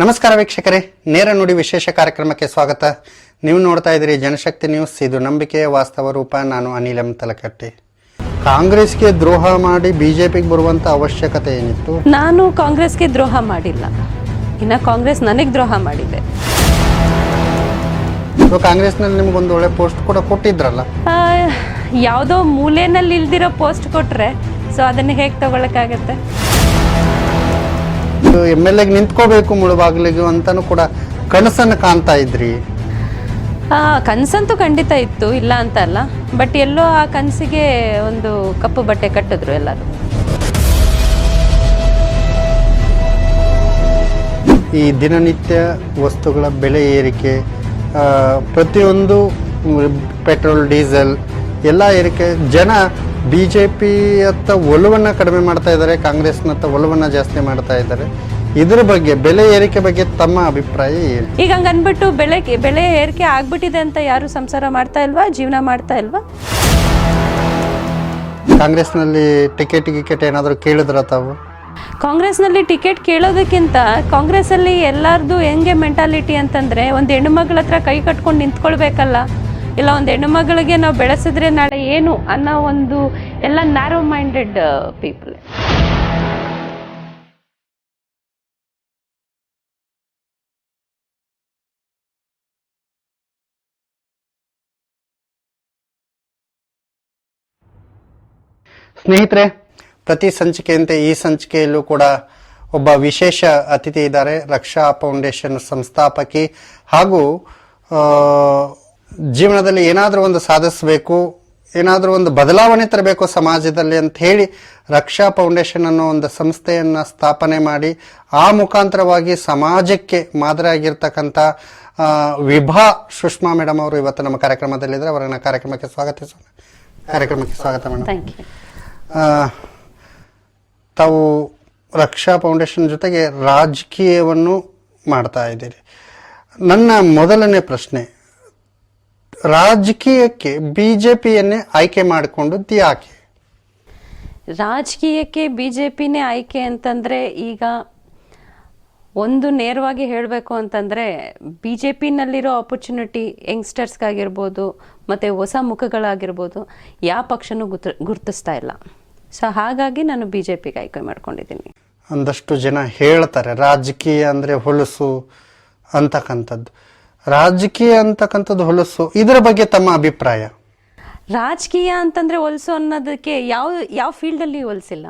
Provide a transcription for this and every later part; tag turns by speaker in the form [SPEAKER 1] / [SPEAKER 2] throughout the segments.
[SPEAKER 1] ನಮಸ್ಕಾರ ವೀಕ್ಷಕರೇ ನೇರ ನುಡಿ ವಿಶೇಷ ಕಾರ್ಯಕ್ರಮಕ್ಕೆ ಸ್ವಾಗತ. ನೀವು ನೋಡ್ತಾ ಇದ್ದೀರಿ ಜನಶಕ್ತಿ ನ್ಯೂಸ್. ಇದು ನಂಬಿಕೆಯ ವಾಸ್ತವ ರೂಪ. ನಾನು ಅನಿಲ್ ಎಂ ತಲಕಟ್ಟಿ. ಕಾಂಗ್ರೆಸ್ಗೆ ದ್ರೋಹ ಮಾಡಿ ಬಿಜೆಪಿಗೆ ಬರುವಂತ ಅವಶ್ಯಕತೆ ಏನಿತ್ತು?
[SPEAKER 2] ನಾನು ಕಾಂಗ್ರೆಸ್ಗೆ ದ್ರೋಹ ಮಾಡಿಲ್ಲ. ಇನ್ನು ಕಾಂಗ್ರೆಸ್ ನನಗೆ ದ್ರೋಹ ಮಾಡಿದೆ.
[SPEAKER 1] ಸೊ ಕಾಂಗ್ರೆಸ್ನಲ್ಲಿ ನಿಮ್ಗೊಂದು ಒಳ್ಳೆ ಪೋಸ್ಟ್ ಕೂಡ ಕೊಟ್ಟಿದ್ರಲ್ಲ?
[SPEAKER 2] ಆ, ಯಾವುದೋ ಮೂಲೆನಲ್ಲಿ ಇಲ್ದಿರೋ ಪೋಸ್ಟ್ ಕೊಟ್ರೆ ಸೊ ಅದನ್ನ ಹೇಗೆ ತಗೊಳಕ್ಕಾಗತ್ತೆ?
[SPEAKER 1] ಎಂ ಎಲ್ ಎಗೆ ನಿಂತ್ಕೋಬೇಕು ಮುಳುಬಾಗಿಲಿಗೆ ಅಂತಾನು ಕೂಡ ಕನಸನ್ನು ಕಾಣ್ತಾ ಇದ್ರಿ?
[SPEAKER 2] ಆ, ಕನ್ಸಂತೂ ಖಂಡಿತ ಇತ್ತು ಇಲ್ಲ ಅಂತ ಅಲ್ಲ. ಬಟ್ ಎಲ್ಲೋ ಆ ಕನಸಿಗೆ ಒಂದು ಕಪ್ಪು ಬಟ್ಟೆ ಕಟ್ಟಿದ್ರು ಎಲ್ಲರೂ.
[SPEAKER 1] ಈ ದಿನನಿತ್ಯ ವಸ್ತುಗಳ ಬೆಲೆ ಏರಿಕೆ ಪ್ರತಿಯೊಂದು ಪೆಟ್ರೋಲ್ ಡೀಸೆಲ್ ಎಲ್ಲ ಏರಿಕೆ ಜನ ಬಿ ಜೆ ಪಿಯತ್ತ ಒಲವನ್ನು ಕಡಿಮೆ ಮಾಡ್ತಾ ಇದ್ದಾರೆ ಕಾಂಗ್ರೆಸ್ನತ್ತ ಒಲವನ್ನು ಜಾಸ್ತಿ ಮಾಡ್ತಾ ಇದ್ದಾರೆ. ಇದ್ರ ಬಗ್ಗೆ ಬೆಲೆ ಏರಿಕೆ ಬಗ್ಗೆ ತಮ್ಮ ಅಭಿಪ್ರಾಯ ಏನು?
[SPEAKER 2] ಈಗ ಹಂಗನ್ಬಿಟ್ಟು ಬೆಲೆ ಬೆಳೆ ಬೆಳೆ ಏರಿಕೆ ಆಗ್ಬಿಟ್ಟಿದೆ ಅಂತ ಯಾರು ಸಂಸಾರ ಮಾಡ್ತಾ ಇಲ್ವಾ ಜೀವನ ಮಾಡ್ತಾ ಇಲ್ವಾ?
[SPEAKER 1] ಕಾಂಗ್ರೆಸ್ನಲ್ಲಿ ಟಿಕೆಟ್ ಗಿಕೆಟ್ ಏನಾದರೂ ಕೇಳಿದ್ರ ತಾವು?
[SPEAKER 2] ಕಾಂಗ್ರೆಸ್ನಲ್ಲಿ ಟಿಕೆಟ್ ಕೇಳೋದಕ್ಕಿಂತ ಕಾಂಗ್ರೆಸ್ಸಲ್ಲಿ ಎಲ್ಲರದು ಹೆಂಗೆ ಮೆಂಟಾಲಿಟಿ ಅಂತಂದರೆ ಒಂದು ಹೆಣ್ಣು ಮಗಳ ಹತ್ರ ಕೈ ಕಟ್ಕೊಂಡು ನಿಂತ್ಕೊಳ್ಬೇಕಲ್ಲ. ಇಲ್ಲ, ಒಂದು ಹೆಣ್ಣು ಮಗಳಿಗೆ ನಾವು ಬೆಳೆಸಿದ್ರೆ ನಾಳೆ ಏನು ಅನ್ನೋ ಒಂದು ಎಲ್ಲ ನ್ಯಾರೋ ಮೈಂಡೆಡ್ ಪೀಪಲ್
[SPEAKER 1] ಸ್ನೇಹಿತರೆ, ಪ್ರತಿ ಸಂಚಿಕೆಯಂತೆ ಈ ಸಂಚಿಕೆಯಲ್ಲೂ ಕೂಡ ಒಬ್ಬ ವಿಶೇಷ ಅತಿಥಿ ಇದ್ದಾರೆ. ರಕ್ಷಾ ಫೌಂಡೇಶನ್ ಸಂಸ್ಥಾಪಕಿ ಹಾಗೂ ಜೀವನದಲ್ಲಿ ಏನಾದರೂ ಒಂದು ಸಾಧಿಸಬೇಕು ಏನಾದರೂ ಒಂದು ಬದಲಾವಣೆ ತರಬೇಕು ಸಮಾಜದಲ್ಲಿ ಅಂತ ಹೇಳಿ ರಕ್ಷಾ ಫೌಂಡೇಶನ್ ಅನ್ನೋ ಒಂದು ಸಂಸ್ಥೆಯನ್ನು ಸ್ಥಾಪನೆ ಮಾಡಿ ಆ ಮುಖಾಂತರವಾಗಿ ಸಮಾಜಕ್ಕೆ ಮಾದರಿಯಾಗಿರ್ತಕ್ಕಂಥ ವಿಭಾ ಸುಷ್ಮಾ ಮೇಡಮ್ ಅವರು ಇವತ್ತು ನಮ್ಮ ಕಾರ್ಯಕ್ರಮದಲ್ಲಿದ್ದರೆ. ಅವರನ್ನು ಕಾರ್ಯಕ್ರಮಕ್ಕೆ ಸ್ವಾಗತಿಸೋಣ. ಕಾರ್ಯಕ್ರಮಕ್ಕೆ ಸ್ವಾಗತ ಮೇಡಮ್ ತಾವು ರಕ್ಷಾ ಫೌಂಡೇಶನ್ ಜೊತೆಗೆ ರಾಜಕೀಯವನ್ನು ಮಾಡ್ತಾ ಇದ್ದೀರಿ. ನನ್ನ ಮೊದಲನೇ ಪ್ರಶ್ನೆ ರಾಜಕೀಯಕ್ಕೆ ಬಿಜೆಪಿಯನ್ನೇ ಆಯ್ಕೆ ಮಾಡಿಕೊಂಡದ್ದು ಯಾಕೆ
[SPEAKER 2] ರಾಜಕೀಯಕ್ಕೆ ಬಿಜೆಪಿನೇ ಆಯ್ಕೆ ಅಂತಂದರೆ ಈಗ ಒಂದು ನೇರವಾಗಿ ಹೇಳಬೇಕು ಅಂತಂದರೆ ಬಿ ಜೆ ಪಿನಲ್ಲಿರೋ ಆಪರ್ಚುನಿಟಿ ಯಂಗ್ಸ್ಟರ್ಸ್ಗಾಗಿರ್ಬೋದು ಮತ್ತು ಹೊಸ ಮುಖಗಳಾಗಿರ್ಬೋದು ಯಾವ ಪಕ್ಷನೂ ಗುರ್ತ ಗುರ್ತಿಸ್ತಾ ಇಲ್ಲ. ಸೊ ಹಾಗಾಗಿ ನಾನು ಬಿ ಜೆ ಪಿಗೆ ಆಯ್ಕೆ ಮಾಡ್ಕೊಂಡಿದ್ದೀನಿ.
[SPEAKER 1] ಒಂದಷ್ಟು ಜನ ಹೇಳ್ತಾರೆ ರಾಜಕೀಯ ಅಂದರೆ ಹೊಲಸು ಅಂತಕ್ಕಂಥದ್ದು. ರಾಜಕೀಯ ಅಂತಕ್ಕಂಥದ್ದು ಹೊಲಸು ಇದರ ಬಗ್ಗೆ ತಮ್ಮ ಅಭಿಪ್ರಾಯ?
[SPEAKER 2] ರಾಜಕೀಯ ಅಂತಂದರೆ ಹೊಲಸು ಅನ್ನೋದಕ್ಕೆ ಯಾವ ಯಾವ ಫೀಲ್ಡಲ್ಲಿ ಹೊಲಿಸಿಲ್ಲ.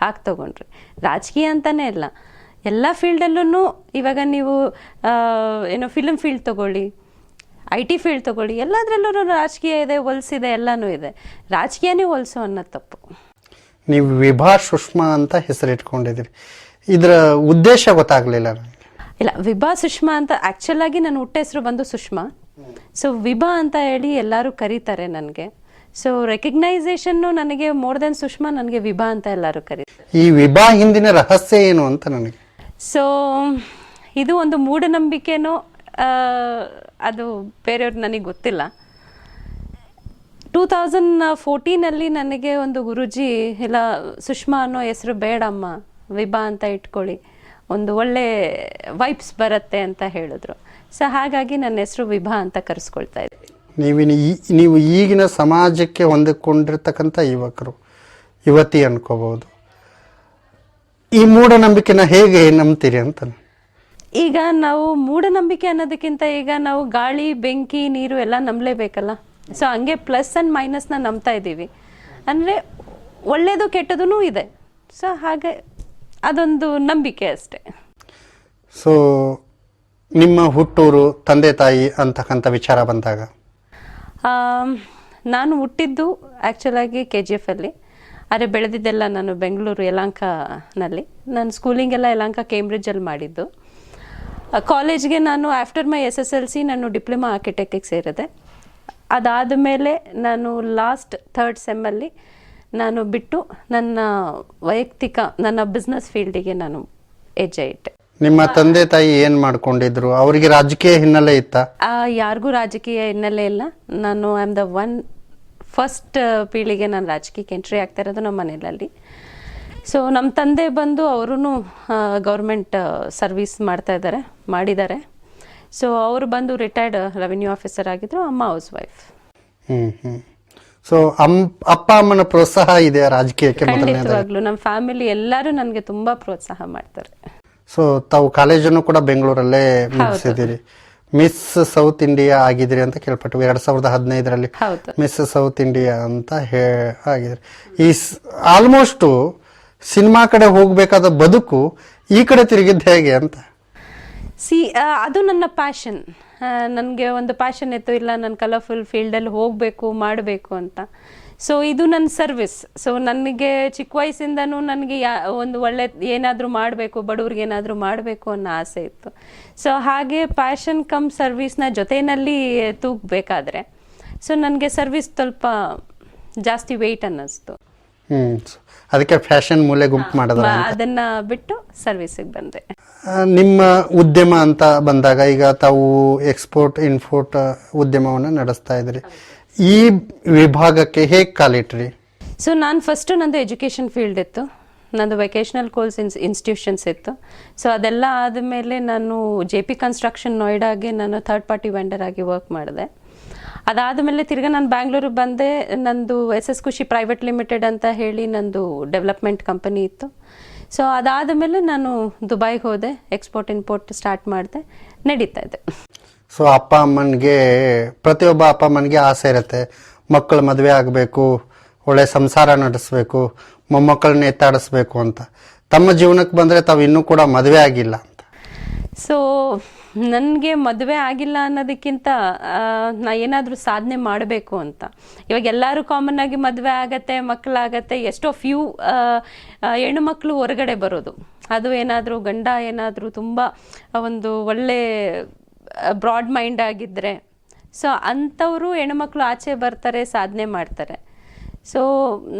[SPEAKER 2] ಹಾಗೆ ತಗೊಂಡ್ರಿ. ರಾಜಕೀಯ ಅಂತಾನೆ ಇಲ್ಲ. ಎಲ್ಲ ಫೀಲ್ಡಲ್ಲೂ ಇವಾಗ ನೀವು ಏನೋ ಫಿಲಮ್ ಫೀಲ್ಡ್ ತಗೊಳ್ಳಿ ಐ ಟಿ ಫೀಲ್ಡ್ ತಗೊಳ್ಳಿ ಎಲ್ಲದರಲ್ಲೂ ರಾಜಕೀಯ ಇದೆ ಹೊಲಿಸಿದೆ ಎಲ್ಲನೂ ಇದೆ. ರಾಜಕೀಯನೇ ಹೊಲಸು ಅನ್ನೋದು ತಪ್ಪು.
[SPEAKER 1] ನೀವು ವಿಭಾ ಸುಷ್ಮಾ ಅಂತ ಹೆಸರಿಟ್ಕೊಂಡಿದ್ದೀರಿ. ಇದರ ಉದ್ದೇಶ ಗೊತ್ತಾಗಲಿಲ್ಲ ನನಗೆ.
[SPEAKER 2] ಇಲ್ಲ ವಿಭಾ ಸುಷ್ಮಾ ಅಂತ ಆ್ಯಕ್ಚುಲ್ ಆಗಿ ನನ್ನ ಹುಟ್ಟ ಹೆಸರು ಬಂದು ಸುಷ್ಮಾ. ಸೊ ವಿಭಾ ಅಂತ ಹೇಳಿ ಎಲ್ಲರೂ ಕರೀತಾರೆ ನನಗೆ. ಸೊ ರೆಕಗ್ನೈಸೇಷನ್ನು ನನಗೆ ಮೋರ್ ದೆನ್ ಸುಷ್ಮಾ ನನಗೆ ವಿಭಾ ಅಂತ ಎಲ್ಲರೂ ಕರೀತಾರೆ.
[SPEAKER 1] ಈ ವಿಭಾ ಹಿಂದಿನ ರಹಸ್ಯ ಏನು ಅಂತ ನನಗೆ?
[SPEAKER 2] ಸೊ ಇದು ಒಂದು ಮೂಢನಂಬಿಕೆನೋ ಅದು ಬೇರೆಯವ್ರು ನನಗೆ ಗೊತ್ತಿಲ್ಲ. ಟೂ ತೌಸಂಡ್ ಫೋರ್ಟೀನಲ್ಲಿ ನನಗೆ ಒಂದು ಗುರುಜಿ ಇಲ್ಲ ಸುಷ್ಮಾ ಅನ್ನೋ ಹೆಸರು ಬೇಡಮ್ಮ ವಿಭಾ ಅಂತ ಇಟ್ಕೊಳ್ಳಿ. ಒಂದು ಒಳ್ಳೆ ವೈಬ್ಸ್ ಬರುತ್ತೆ ಅಂತ ಹೇಳಿದ್ರು. ಸೊ ಹಾಗಾಗಿ ನನ್ನ ಹೆಸರು ವಿಭಾ ಅಂತ ಕರೆಸ್ಕೊಳ್ತಾ ಇದ್ದೆ.
[SPEAKER 1] ನೀವಿನ ಈ- ನೀವು ಈಗಿನ ಸಮಾಜಕ್ಕೆ ಹೊಂದಿಕೊಂಡಿರ್ತಕ್ಕಂಥ ಯುವಕರು ಯುವತಿ ಅನ್ಕೋಬಹುದು. ಈ ಮೂಢನಂಬಿಕೆನ ಹೇಗೆ ನಂಬ್ತೀರಿ ಅಂತ?
[SPEAKER 2] ಈಗ ನಾವು ಮೂಢನಂಬಿಕೆ ಅನ್ನೋದಕ್ಕಿಂತ ಈಗ ನಾವು ಗಾಳಿ ಬೆಂಕಿ ನೀರು ಎಲ್ಲ ನಂಬಲೇಬೇಕಲ್ಲ? ಸೊ ಹಂಗೆ ಪ್ಲಸ್ ಆ್ಯಂಡ್ ಮೈನಸ್ನ ನಂಬ್ತಾ ಇದ್ದೀವಿ. ಅಂದರೆ ಒಳ್ಳೆಯದು ಕೆಟ್ಟದೂ ಇದೆ. ಸೊ ಹಾಗೆ ಅದೊಂದು ನಂಬಿಕೆ ಅಷ್ಟೆ.
[SPEAKER 1] ಸೊ ನಿಮ್ಮ ಹುಟ್ಟೂರು ತಂದೆ ತಾಯಿ ಅಂತಕ್ಕಂಥ ವಿಚಾರ ಬಂದಾಗ?
[SPEAKER 2] ಆಮ್, ನಾನು ಹುಟ್ಟಿದ್ದು ಆ್ಯಕ್ಚುಲಾಗಿ ಕೆ ಜಿ ಎಫಲ್ಲಿ ಆದರೆ ಬೆಳೆದಿದ್ದೆಲ್ಲ ನಾನು ಬೆಂಗಳೂರು ಯಲಾಂಕನಲ್ಲಿ ನಾನು ಸ್ಕೂಲಿಂಗ್ ಎಲ್ಲ ಯಲಾಂಕ ಕೇಂಬ್ರಿಡ್ಜಲ್ಲಿ ಮಾಡಿದ್ದು. ಕಾಲೇಜ್ಗೆ ನಾನು after my S S L C ನಾನು ಡಿಪ್ಲೊಮಾ ಆರ್ಕಿಟೆಕ್ಟಿಗೆ ಸೇರಿದೆ. ಅದಾದ ಮೇಲೆ ನಾನು ಲಾಸ್ಟ್ ಥರ್ಡ್ ಸೆಮ್ಮಲ್ಲಿ ನಾನು ಬಿಟ್ಟು ನನ್ನ ವೈಯಕ್ತಿಕ ನನ್ನ ಬಿಸ್ನೆಸ್ ಫೀಲ್ಡಿಗೆ ನಾನು ಹೆಜ್ಜೆ ಇಟ್ಟೆ.
[SPEAKER 1] ನಿಮ್ಮ ತಂದೆ ತಾಯಿ ಏನ್ ಮಾಡ್ಕೊಂಡಿದ್ರು? ಅವರಿಗೆ ರಾಜಕೀಯ ಹಿನ್ನೆಲೆ ಇತ್ತ?
[SPEAKER 2] ಆ, ಯಾರಿಗೂ ರಾಜಕೀಯ ಹಿನ್ನೆಲೆ ಇಲ್ಲ. ನಾನು I am the one first ಪೀಳಿಗೆ ನಾನು ರಾಜಕೀಯಕ್ಕೆ ಎಂಟ್ರಿ ಆಗ್ತಾ ಇರೋದು ನಮ್ಮ ಮನೆಯಲ್ಲಿ ಸೊ ನಮ್ಮ ತಂದೆ ಬಂದು ಅವರು ಗೌರ್ಮೆಂಟ್ ಸರ್ವಿಸ್ ಮಾಡ್ತಾ ಇದ್ದಾರೆ ಮಾಡಿದ್ದಾರೆ. ಸೊ ಅವರು ಬಂದು ರಿಟೈರ್ಡ್ ರೆವಿನ್ಯೂ ಆಫೀಸರ್ ಆಗಿದ್ರು ಅಮ್ಮ ಹೌಸ್ ವೈಫ್
[SPEAKER 1] ಹ್ಞೂ ಹ್ಮ್. ಸೊ ಅಪ್ಪ ಅಮ್ಮನ ಪ್ರೋತ್ಸಾಹ ಇದೆ ರಾಜಕೀಯಕ್ಕೆ
[SPEAKER 2] ಖಂಡಿತವಾಗ್ಲೂ. ನಮ್ಮ ಫ್ಯಾಮಿಲಿ ಎಲ್ಲರೂ ನನಗೆ ತುಂಬಾ ಪ್ರೋತ್ಸಾಹ ಮಾಡ್ತಾರೆ.
[SPEAKER 1] ಸೊ ತಾವು ಕಾಲೇಜನ್ನು ಕೂಡ ಬೆಂಗಳೂರಲ್ಲೇ ಮುಗಿಸಿದಿರಿ ಮಿಸ್ ಸೌತ್ ಇಂಡಿಯಾ ಆಗಿದ್ರಿ ಅಂತ ಕೇಳ್ಪಟ್ಟು ಎರಡ್ ಸಾವಿರದ ಹದಿನೈದರಲ್ಲಿ
[SPEAKER 2] ಹೌದು.
[SPEAKER 1] ಮಿಸ್ ಸೌತ್ ಇಂಡಿಯಾ ಅಂತ ಹೇ ಆಗಿದ್ರಿ ಈ ಆಲ್ಮೋಸ್ಟ್ ಸಿನಿಮಾ ಕಡೆ ಹೋಗಬೇಕಾದ ಬದುಕು ಈ ಕಡೆ ತಿರುಗಿದ್ದು ಹೇಗೆ ಅಂತ?
[SPEAKER 2] ಸಿ ಅದು ನನ್ನ ಪ್ಯಾಷನ್ ನನಗೆ ಒಂದು ಪ್ಯಾಷನ್ ಇತ್ತು, ಇಲ್ಲ, ನಾನು ಕಲರ್ಫುಲ್ ಫೀಲ್ಡಲ್ಲಿ ಹೋಗಬೇಕು, ಮಾಡಬೇಕು ಅಂತ. ಸೊ ಇದು ನನ್ನ ಸರ್ವಿಸ್ ಸೊ ನನಗೆ ಚಿಕ್ಕ ವಯಸ್ಸಿಂದನೂ ನನಗೆ ಯಾ, ಒಂದು ಒಳ್ಳೆ ಏನಾದರೂ ಮಾಡಬೇಕು, ಬಡವ್ರಿಗೆ ಏನಾದರೂ ಮಾಡಬೇಕು ಅನ್ನೋ ಆಸೆ ಇತ್ತು. ಸೊ ಹಾಗೆ ಪ್ಯಾಷನ್ ಕಮ್ ಸರ್ವಿಸ್ನ ಜೊತೆಯಲ್ಲಿ ತೂಗಬೇಕಾದ್ರೆ. ಸೊ ನನಗೆ ಸರ್ವಿಸ್ ಸ್ವಲ್ಪ ಜಾಸ್ತಿ ವೆಯ್ಟ್ ಅನ್ನಿಸ್ತು.
[SPEAKER 1] ಅದಕ್ಕೆ ಫ್ಯಾಷನ್ ಮೂಲೆ ಗುಂಪು ಮಾಡೋದು
[SPEAKER 2] ಅದನ್ನ ಬಿಟ್ಟು ಸರ್ವಿಸಿಗೆ ಬಂದೆ.
[SPEAKER 1] ನಿಮ್ಮ ಉದ್ಯಮ ಅಂತ ಬಂದಾಗ ಈಗ ತಾವು ಎಕ್ಸ್ಪೋರ್ಟ್ ಇನ್ಪೋರ್ಟ್ ಉದ್ಯಮವನ್ನು ನಡೆಸ್ತಾ ಇದ್ರಿ ಈ ವಿಭಾಗಕ್ಕೆ ಹೇಗೆ ಕಾಲಿಟ್ರಿ?
[SPEAKER 2] ಸೊ ನಾನು ಫಸ್ಟು ನಂದು ಎಜುಕೇಷನ್ ಫೀಲ್ಡ್ ಇತ್ತು. ನಂದು ವೆಕೇಶ್ನಲ್ ಕೋರ್ಸ್ ಇನ್ಸ್ ಇನ್ಸ್ಟಿಟ್ಯೂಷನ್ಸ್ ಇತ್ತು. ಸೊ ಅದೆಲ್ಲ ಆದಮೇಲೆ ನಾನು ಜೆ ಪಿ ಕನ್ಸ್ಟ್ರಕ್ಷನ್ ನೋಯ್ಡಾಗೆ ನಾನು ಥರ್ಡ್ ಪಾರ್ಟಿ ವೆಂಡರ್ ಆಗಿ ವರ್ಕ್ ಮಾಡಿದೆ. ಅದಾದಮೇಲೆ ತಿರ್ಗಾ ನಾನು ಬ್ಯಾಂಗ್ಳೂರಿಗೆ ಬಂದೆ. ನಂದು S S Khushi private limited ಅಂತ ಹೇಳಿ ನಂದು ಡೆವಲಪ್ಮೆಂಟ್ ಕಂಪನಿ ಇತ್ತು. ಸೊ ಅದಾದ ಮೇಲೆ ನಾನು ದುಬೈಗೆ ಹೋದೆ. ಎಕ್ಸ್ಪೋರ್ಟ್ ಇಂಪೋರ್ಟ್ ಸ್ಟಾರ್ಟ್ ಮಾಡಿದೆ. ನಡೀತಾ ಇದೆ.
[SPEAKER 1] ಸೊ ಅಪ್ಪ ಅಮ್ಮನಿಗೆ ಪ್ರತಿಯೊಬ್ಬ ಅಪ್ಪ ಅಮ್ಮನಿಗೆ ಆಸೆ ಇರುತ್ತೆ. ಮಕ್ಕಳು ಮದುವೆ ಆಗಬೇಕು ಒಳ್ಳೆ ಸಂಸಾರ ನಡೆಸಬೇಕು ಮೊಮ್ಮಕ್ಕಳನ್ನ ಎತ್ತಾಡಿಸ್ಬೇಕು ಅಂತ. ತಮ್ಮ ಜೀವನಕ್ಕೆ ಬಂದರೆ ತಾವು ಇನ್ನೂ ಕೂಡ ಮದುವೆ ಆಗಿಲ್ಲ ಅಂತ.
[SPEAKER 2] ಸೊ ನನಗೆ ಮದುವೆ ಆಗಿಲ್ಲ ಅನ್ನೋದಕ್ಕಿಂತ ನಾ ಏನಾದರೂ ಸಾಧನೆ ಮಾಡಬೇಕು ಅಂತ. ಇವಾಗ ಎಲ್ಲರೂ ಕಾಮನ್ ಆಗಿ ಮದುವೆ ಆಗತ್ತೆ ಮಕ್ಕಳಾಗತ್ತೆ ಎಷ್ಟೋ ಫ್ಯೂ ಹೆಣ್ಣು ಮಕ್ಕಳು ಹೊರಗಡೆ ಬರೋದು. ಅದು ಏನಾದರೂ ಗಂಡ ಏನಾದರೂ ತುಂಬ ಒಂದು ಒಳ್ಳೆ ಬ್ರಾಡ್ ಮೈಂಡ್ ಆಗಿದ್ದರೆ ಸೊ ಅಂಥವರು ಹೆಣ್ಮಕ್ಳು ಆಚೆ ಬರ್ತಾರೆ, ಸಾಧನೆ ಮಾಡ್ತಾರೆ. ಸೊ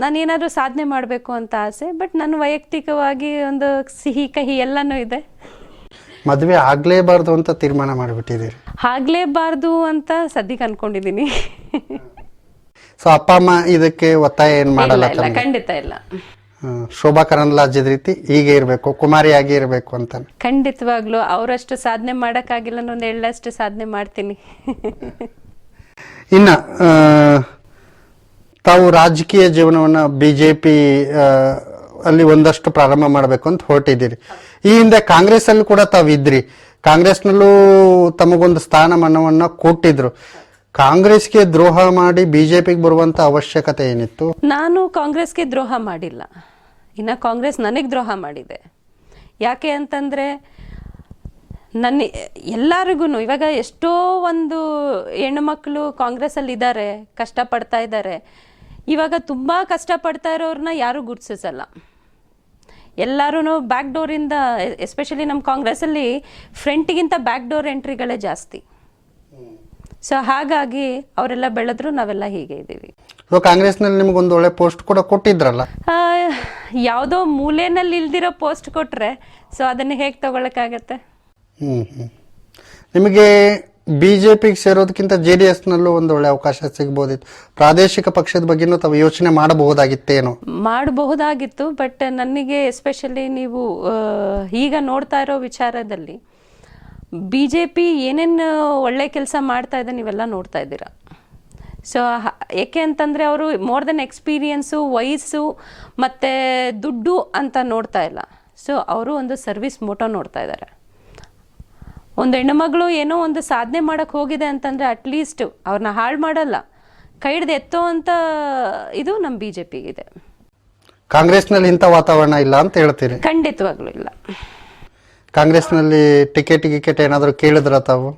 [SPEAKER 2] ನಾನೇನಾದರೂ ಸಾಧನೆ ಮಾಡಬೇಕು ಅಂತ ಆಸೆ ಬಟ್ ನನ್ನ ವೈಯಕ್ತಿಕವಾಗಿ ಒಂದು ಸಿಹಿ ಕಹಿ ಎಲ್ಲನೂ ಇದೆ.
[SPEAKER 1] ಮದುವೆ ಆಗ್ಲೇಬಾರ್ದು ಅಂತ ತೀರ್ಮಾನ ಮಾಡಿಬಿಟ್ಟಿದ್ದೀರಿ.
[SPEAKER 2] ಆಗ್ಲೇಬಾರ್ದು ಅಂತ ಸದ್ಯಕ್ಕೆ ಅನ್ಕೊಂಡಿದ್ದೀನಿ.
[SPEAKER 1] ಸೊ ಅಪ್ಪ ಅಮ್ಮ ಇದಕ್ಕೆ ಒತ್ತಾಯ ಏನು
[SPEAKER 2] ಇಲ್ಲ
[SPEAKER 1] ಮಾಡಲ್ಲ
[SPEAKER 2] ಇಲ್ಲ
[SPEAKER 1] ತಮಗೆ?
[SPEAKER 2] ಖಂಡಿತ ಇಲ್ಲ.
[SPEAKER 1] ಹ್ಮ್. ಶೋಭಾ ಕರಂದ್ಲಾಜದ ರೀತಿ ಹೀಗೆ ಇರಬೇಕು ಕುಮಾರಿಯಾಗಿ ಇರಬೇಕು ಅಂತ
[SPEAKER 2] ಖಂಡಿತವಾಗ್ಲೂ ಅವರಷ್ಟು ಸಾಧನೆ ಮಾಡೋಕ್ಕಾಗಿಲ್ಲ ಒಂದು ಎಳ್ಳಷ್ಟು ಸಾಧನೆ ಮಾಡ್ತೀನಿ.
[SPEAKER 1] ಇನ್ನ ತಾವು ರಾಜಕೀಯ ಜೀವನವನ್ನ ಬಿಜೆಪಿ ಅಲ್ಲಿ ಒಂದಷ್ಟು ಪ್ರಾರಂಭ ಮಾಡಬೇಕು ಅಂತ ಹೊರಟಿದ್ದೀರಿ. ಈ ಹಿಂದೆ ಕಾಂಗ್ರೆಸ್ ಅಲ್ಲಿ ಕೂಡ ತಾವು ಇದ್ರಿ. ಕಾಂಗ್ರೆಸ್ನಲ್ಲೂ ತಮಗೊಂದು ಸ್ಥಾನಮಾನವನ್ನ ಕೊಟ್ಟಿದ್ರು. ಕಾಂಗ್ರೆಸ್ಗೆ ದ್ರೋಹ ಮಾಡಿ ಬಿಜೆಪಿಗೆ ಬರುವಂತ ಅವಶ್ಯಕತೆ ಏನಿತ್ತು?
[SPEAKER 2] ನಾನು ಕಾಂಗ್ರೆಸ್ಗೆ ದ್ರೋಹ ಮಾಡಿಲ್ಲ. ಇನ್ನು ಕಾಂಗ್ರೆಸ್ ನನಗೆ ದ್ರೋಹ ಮಾಡಿದೆ. ಯಾಕೆ ಅಂತಂದರೆ, ನನ್ನ ಎಲ್ಲರಿಗೂ ಇವಾಗ ಎಷ್ಟೋ ಒಂದು ಹೆಣ್ಣುಮಕ್ಕಳು ಕಾಂಗ್ರೆಸ್ಸಲ್ಲಿ ಇದ್ದಾರೆ, ಕಷ್ಟಪಡ್ತಾ ಇದ್ದಾರೆ. ಇವಾಗ ತುಂಬ ಕಷ್ಟಪಡ್ತಾ ಇರೋರನ್ನ ಯಾರೂ ಗುರ್ತಿಸಲ್ಲ. ಎಲ್ಲರೂ ಬ್ಯಾಕ್ ಡೋರಿಂದ ಎಸ್ಪೆಷಲಿ ನಮ್ಮ ಕಾಂಗ್ರೆಸ್ಸಲ್ಲಿ ಫ್ರಂಟಿಗಿಂತ ಬ್ಯಾಕ್ ಡೋರ್ ಎಂಟ್ರಿಗಳೇ ಜಾಸ್ತಿ. ಸೊ ಹಾಗಾಗಿ ಅವರೆಲ್ಲ ಬೆಳೆದ್ರು ನಾವೆಲ್ಲ ಹೀಗೆ ಇದ್ದೀವಿ.
[SPEAKER 1] ಸೊ ಕಾಂಗ್ರೆಸ್ನಲ್ಲಿ ನಿಮ್ಗೊಂದು ಒಳ್ಳೆ ಪೋಸ್ಟ್ ಕೂಡ ಕೊಟ್ಟಿದ್ರಲ್ಲ?
[SPEAKER 2] ಯಾವುದೋ ಮೂಲೆಯಲ್ಲಿ ಇಲ್ದಿರೋ ಪೋಸ್ಟ್ ಕೊಟ್ಟರೆ ಸೊ ಅದನ್ನು ಹೇಗೆ ತಗೊಳಕ್ಕಾಗತ್ತೆ?
[SPEAKER 1] ಹ್ಞೂ ಹ್ಞೂ ನಿಮಗೆ ಬಿಜೆಪಿಗೆ ಸೇರೋದಕ್ಕಿಂತ ಜೆ ಡಿ ಎಸ್ನಲ್ಲೂ ಒಂದು ಒಳ್ಳೆ ಅವಕಾಶ ಸಿಗ್ಬೋದಿತ್ತು. ಪ್ರಾದೇಶಿಕ ಪಕ್ಷದ ಬಗ್ಗೆನೂ ತಾವು ಯೋಚನೆ ಮಾಡಬಹುದಾಗಿತ್ತೇನೋ?
[SPEAKER 2] ಮಾಡಬಹುದಾಗಿತ್ತು, ಬಟ್ ನನಗೆ ಎಸ್ಪೆಷಲಿ ನೀವು ಈಗ ನೋಡ್ತಾ ಇರೋ ವಿಚಾರದಲ್ಲಿ ಬಿ ಜೆ ಪಿ ಏನೇನು ಒಳ್ಳೆ ಕೆಲಸ ಮಾಡ್ತಾ ಇದೆ ನೀವೆಲ್ಲ ನೋಡ್ತಾ ಇದ್ದೀರಾ? ಸೊ ಏಕೆ ಅಂತಂದರೆ ಅವರು ಮೋರ್ ದೆನ್ ಎಕ್ಸ್ಪೀರಿಯನ್ಸು ವಯಸ್ಸು ಮತ್ತು ದುಡ್ಡು ಅಂತ ನೋಡ್ತಾ ಇಲ್ಲ. ಸೊ ಅವರು ಒಂದು ಸರ್ವಿಸ್ ಮೋಟೋ ನೋಡ್ತಾ ಇದ್ದಾರೆ. ಒಂದು ಹೆಣ್ಣುಮಗಳು ಏನೋ ಒಂದು ಸಾಧನೆ ಮಾಡೋಕ್ಕೆ ಹೋಗಿದೆ ಅಂತಂದರೆ ಅಟ್ಲೀಸ್ಟ್ ಅವ್ರನ್ನ ಹಾಳು ಮಾಡಲ್ಲ. ಕೈ ಹಿಡ್ದು ಎತ್ತೋ ಅಂತ ಇದು ನಮ್ಮ ಬಿ ಜೆ ಪಿಗಿದೆ
[SPEAKER 1] ಕಾಂಗ್ರೆಸ್ನಲ್ಲಿ ಇಂಥ ವಾತಾವರಣ ಇಲ್ಲ ಅಂತ ಹೇಳ್ತೀರಿ?
[SPEAKER 2] ಖಂಡಿತವಾಗ್ಲೂ ಇಲ್ಲ.
[SPEAKER 1] ಕಾಂಗ್ರೆಸ್ನಲ್ಲಿ ಟಿಕೆಟ್ ಗಿಕೆಟ್ ಏನಾದರೂ ಕೇಳಿದ್ರ ತಾವು?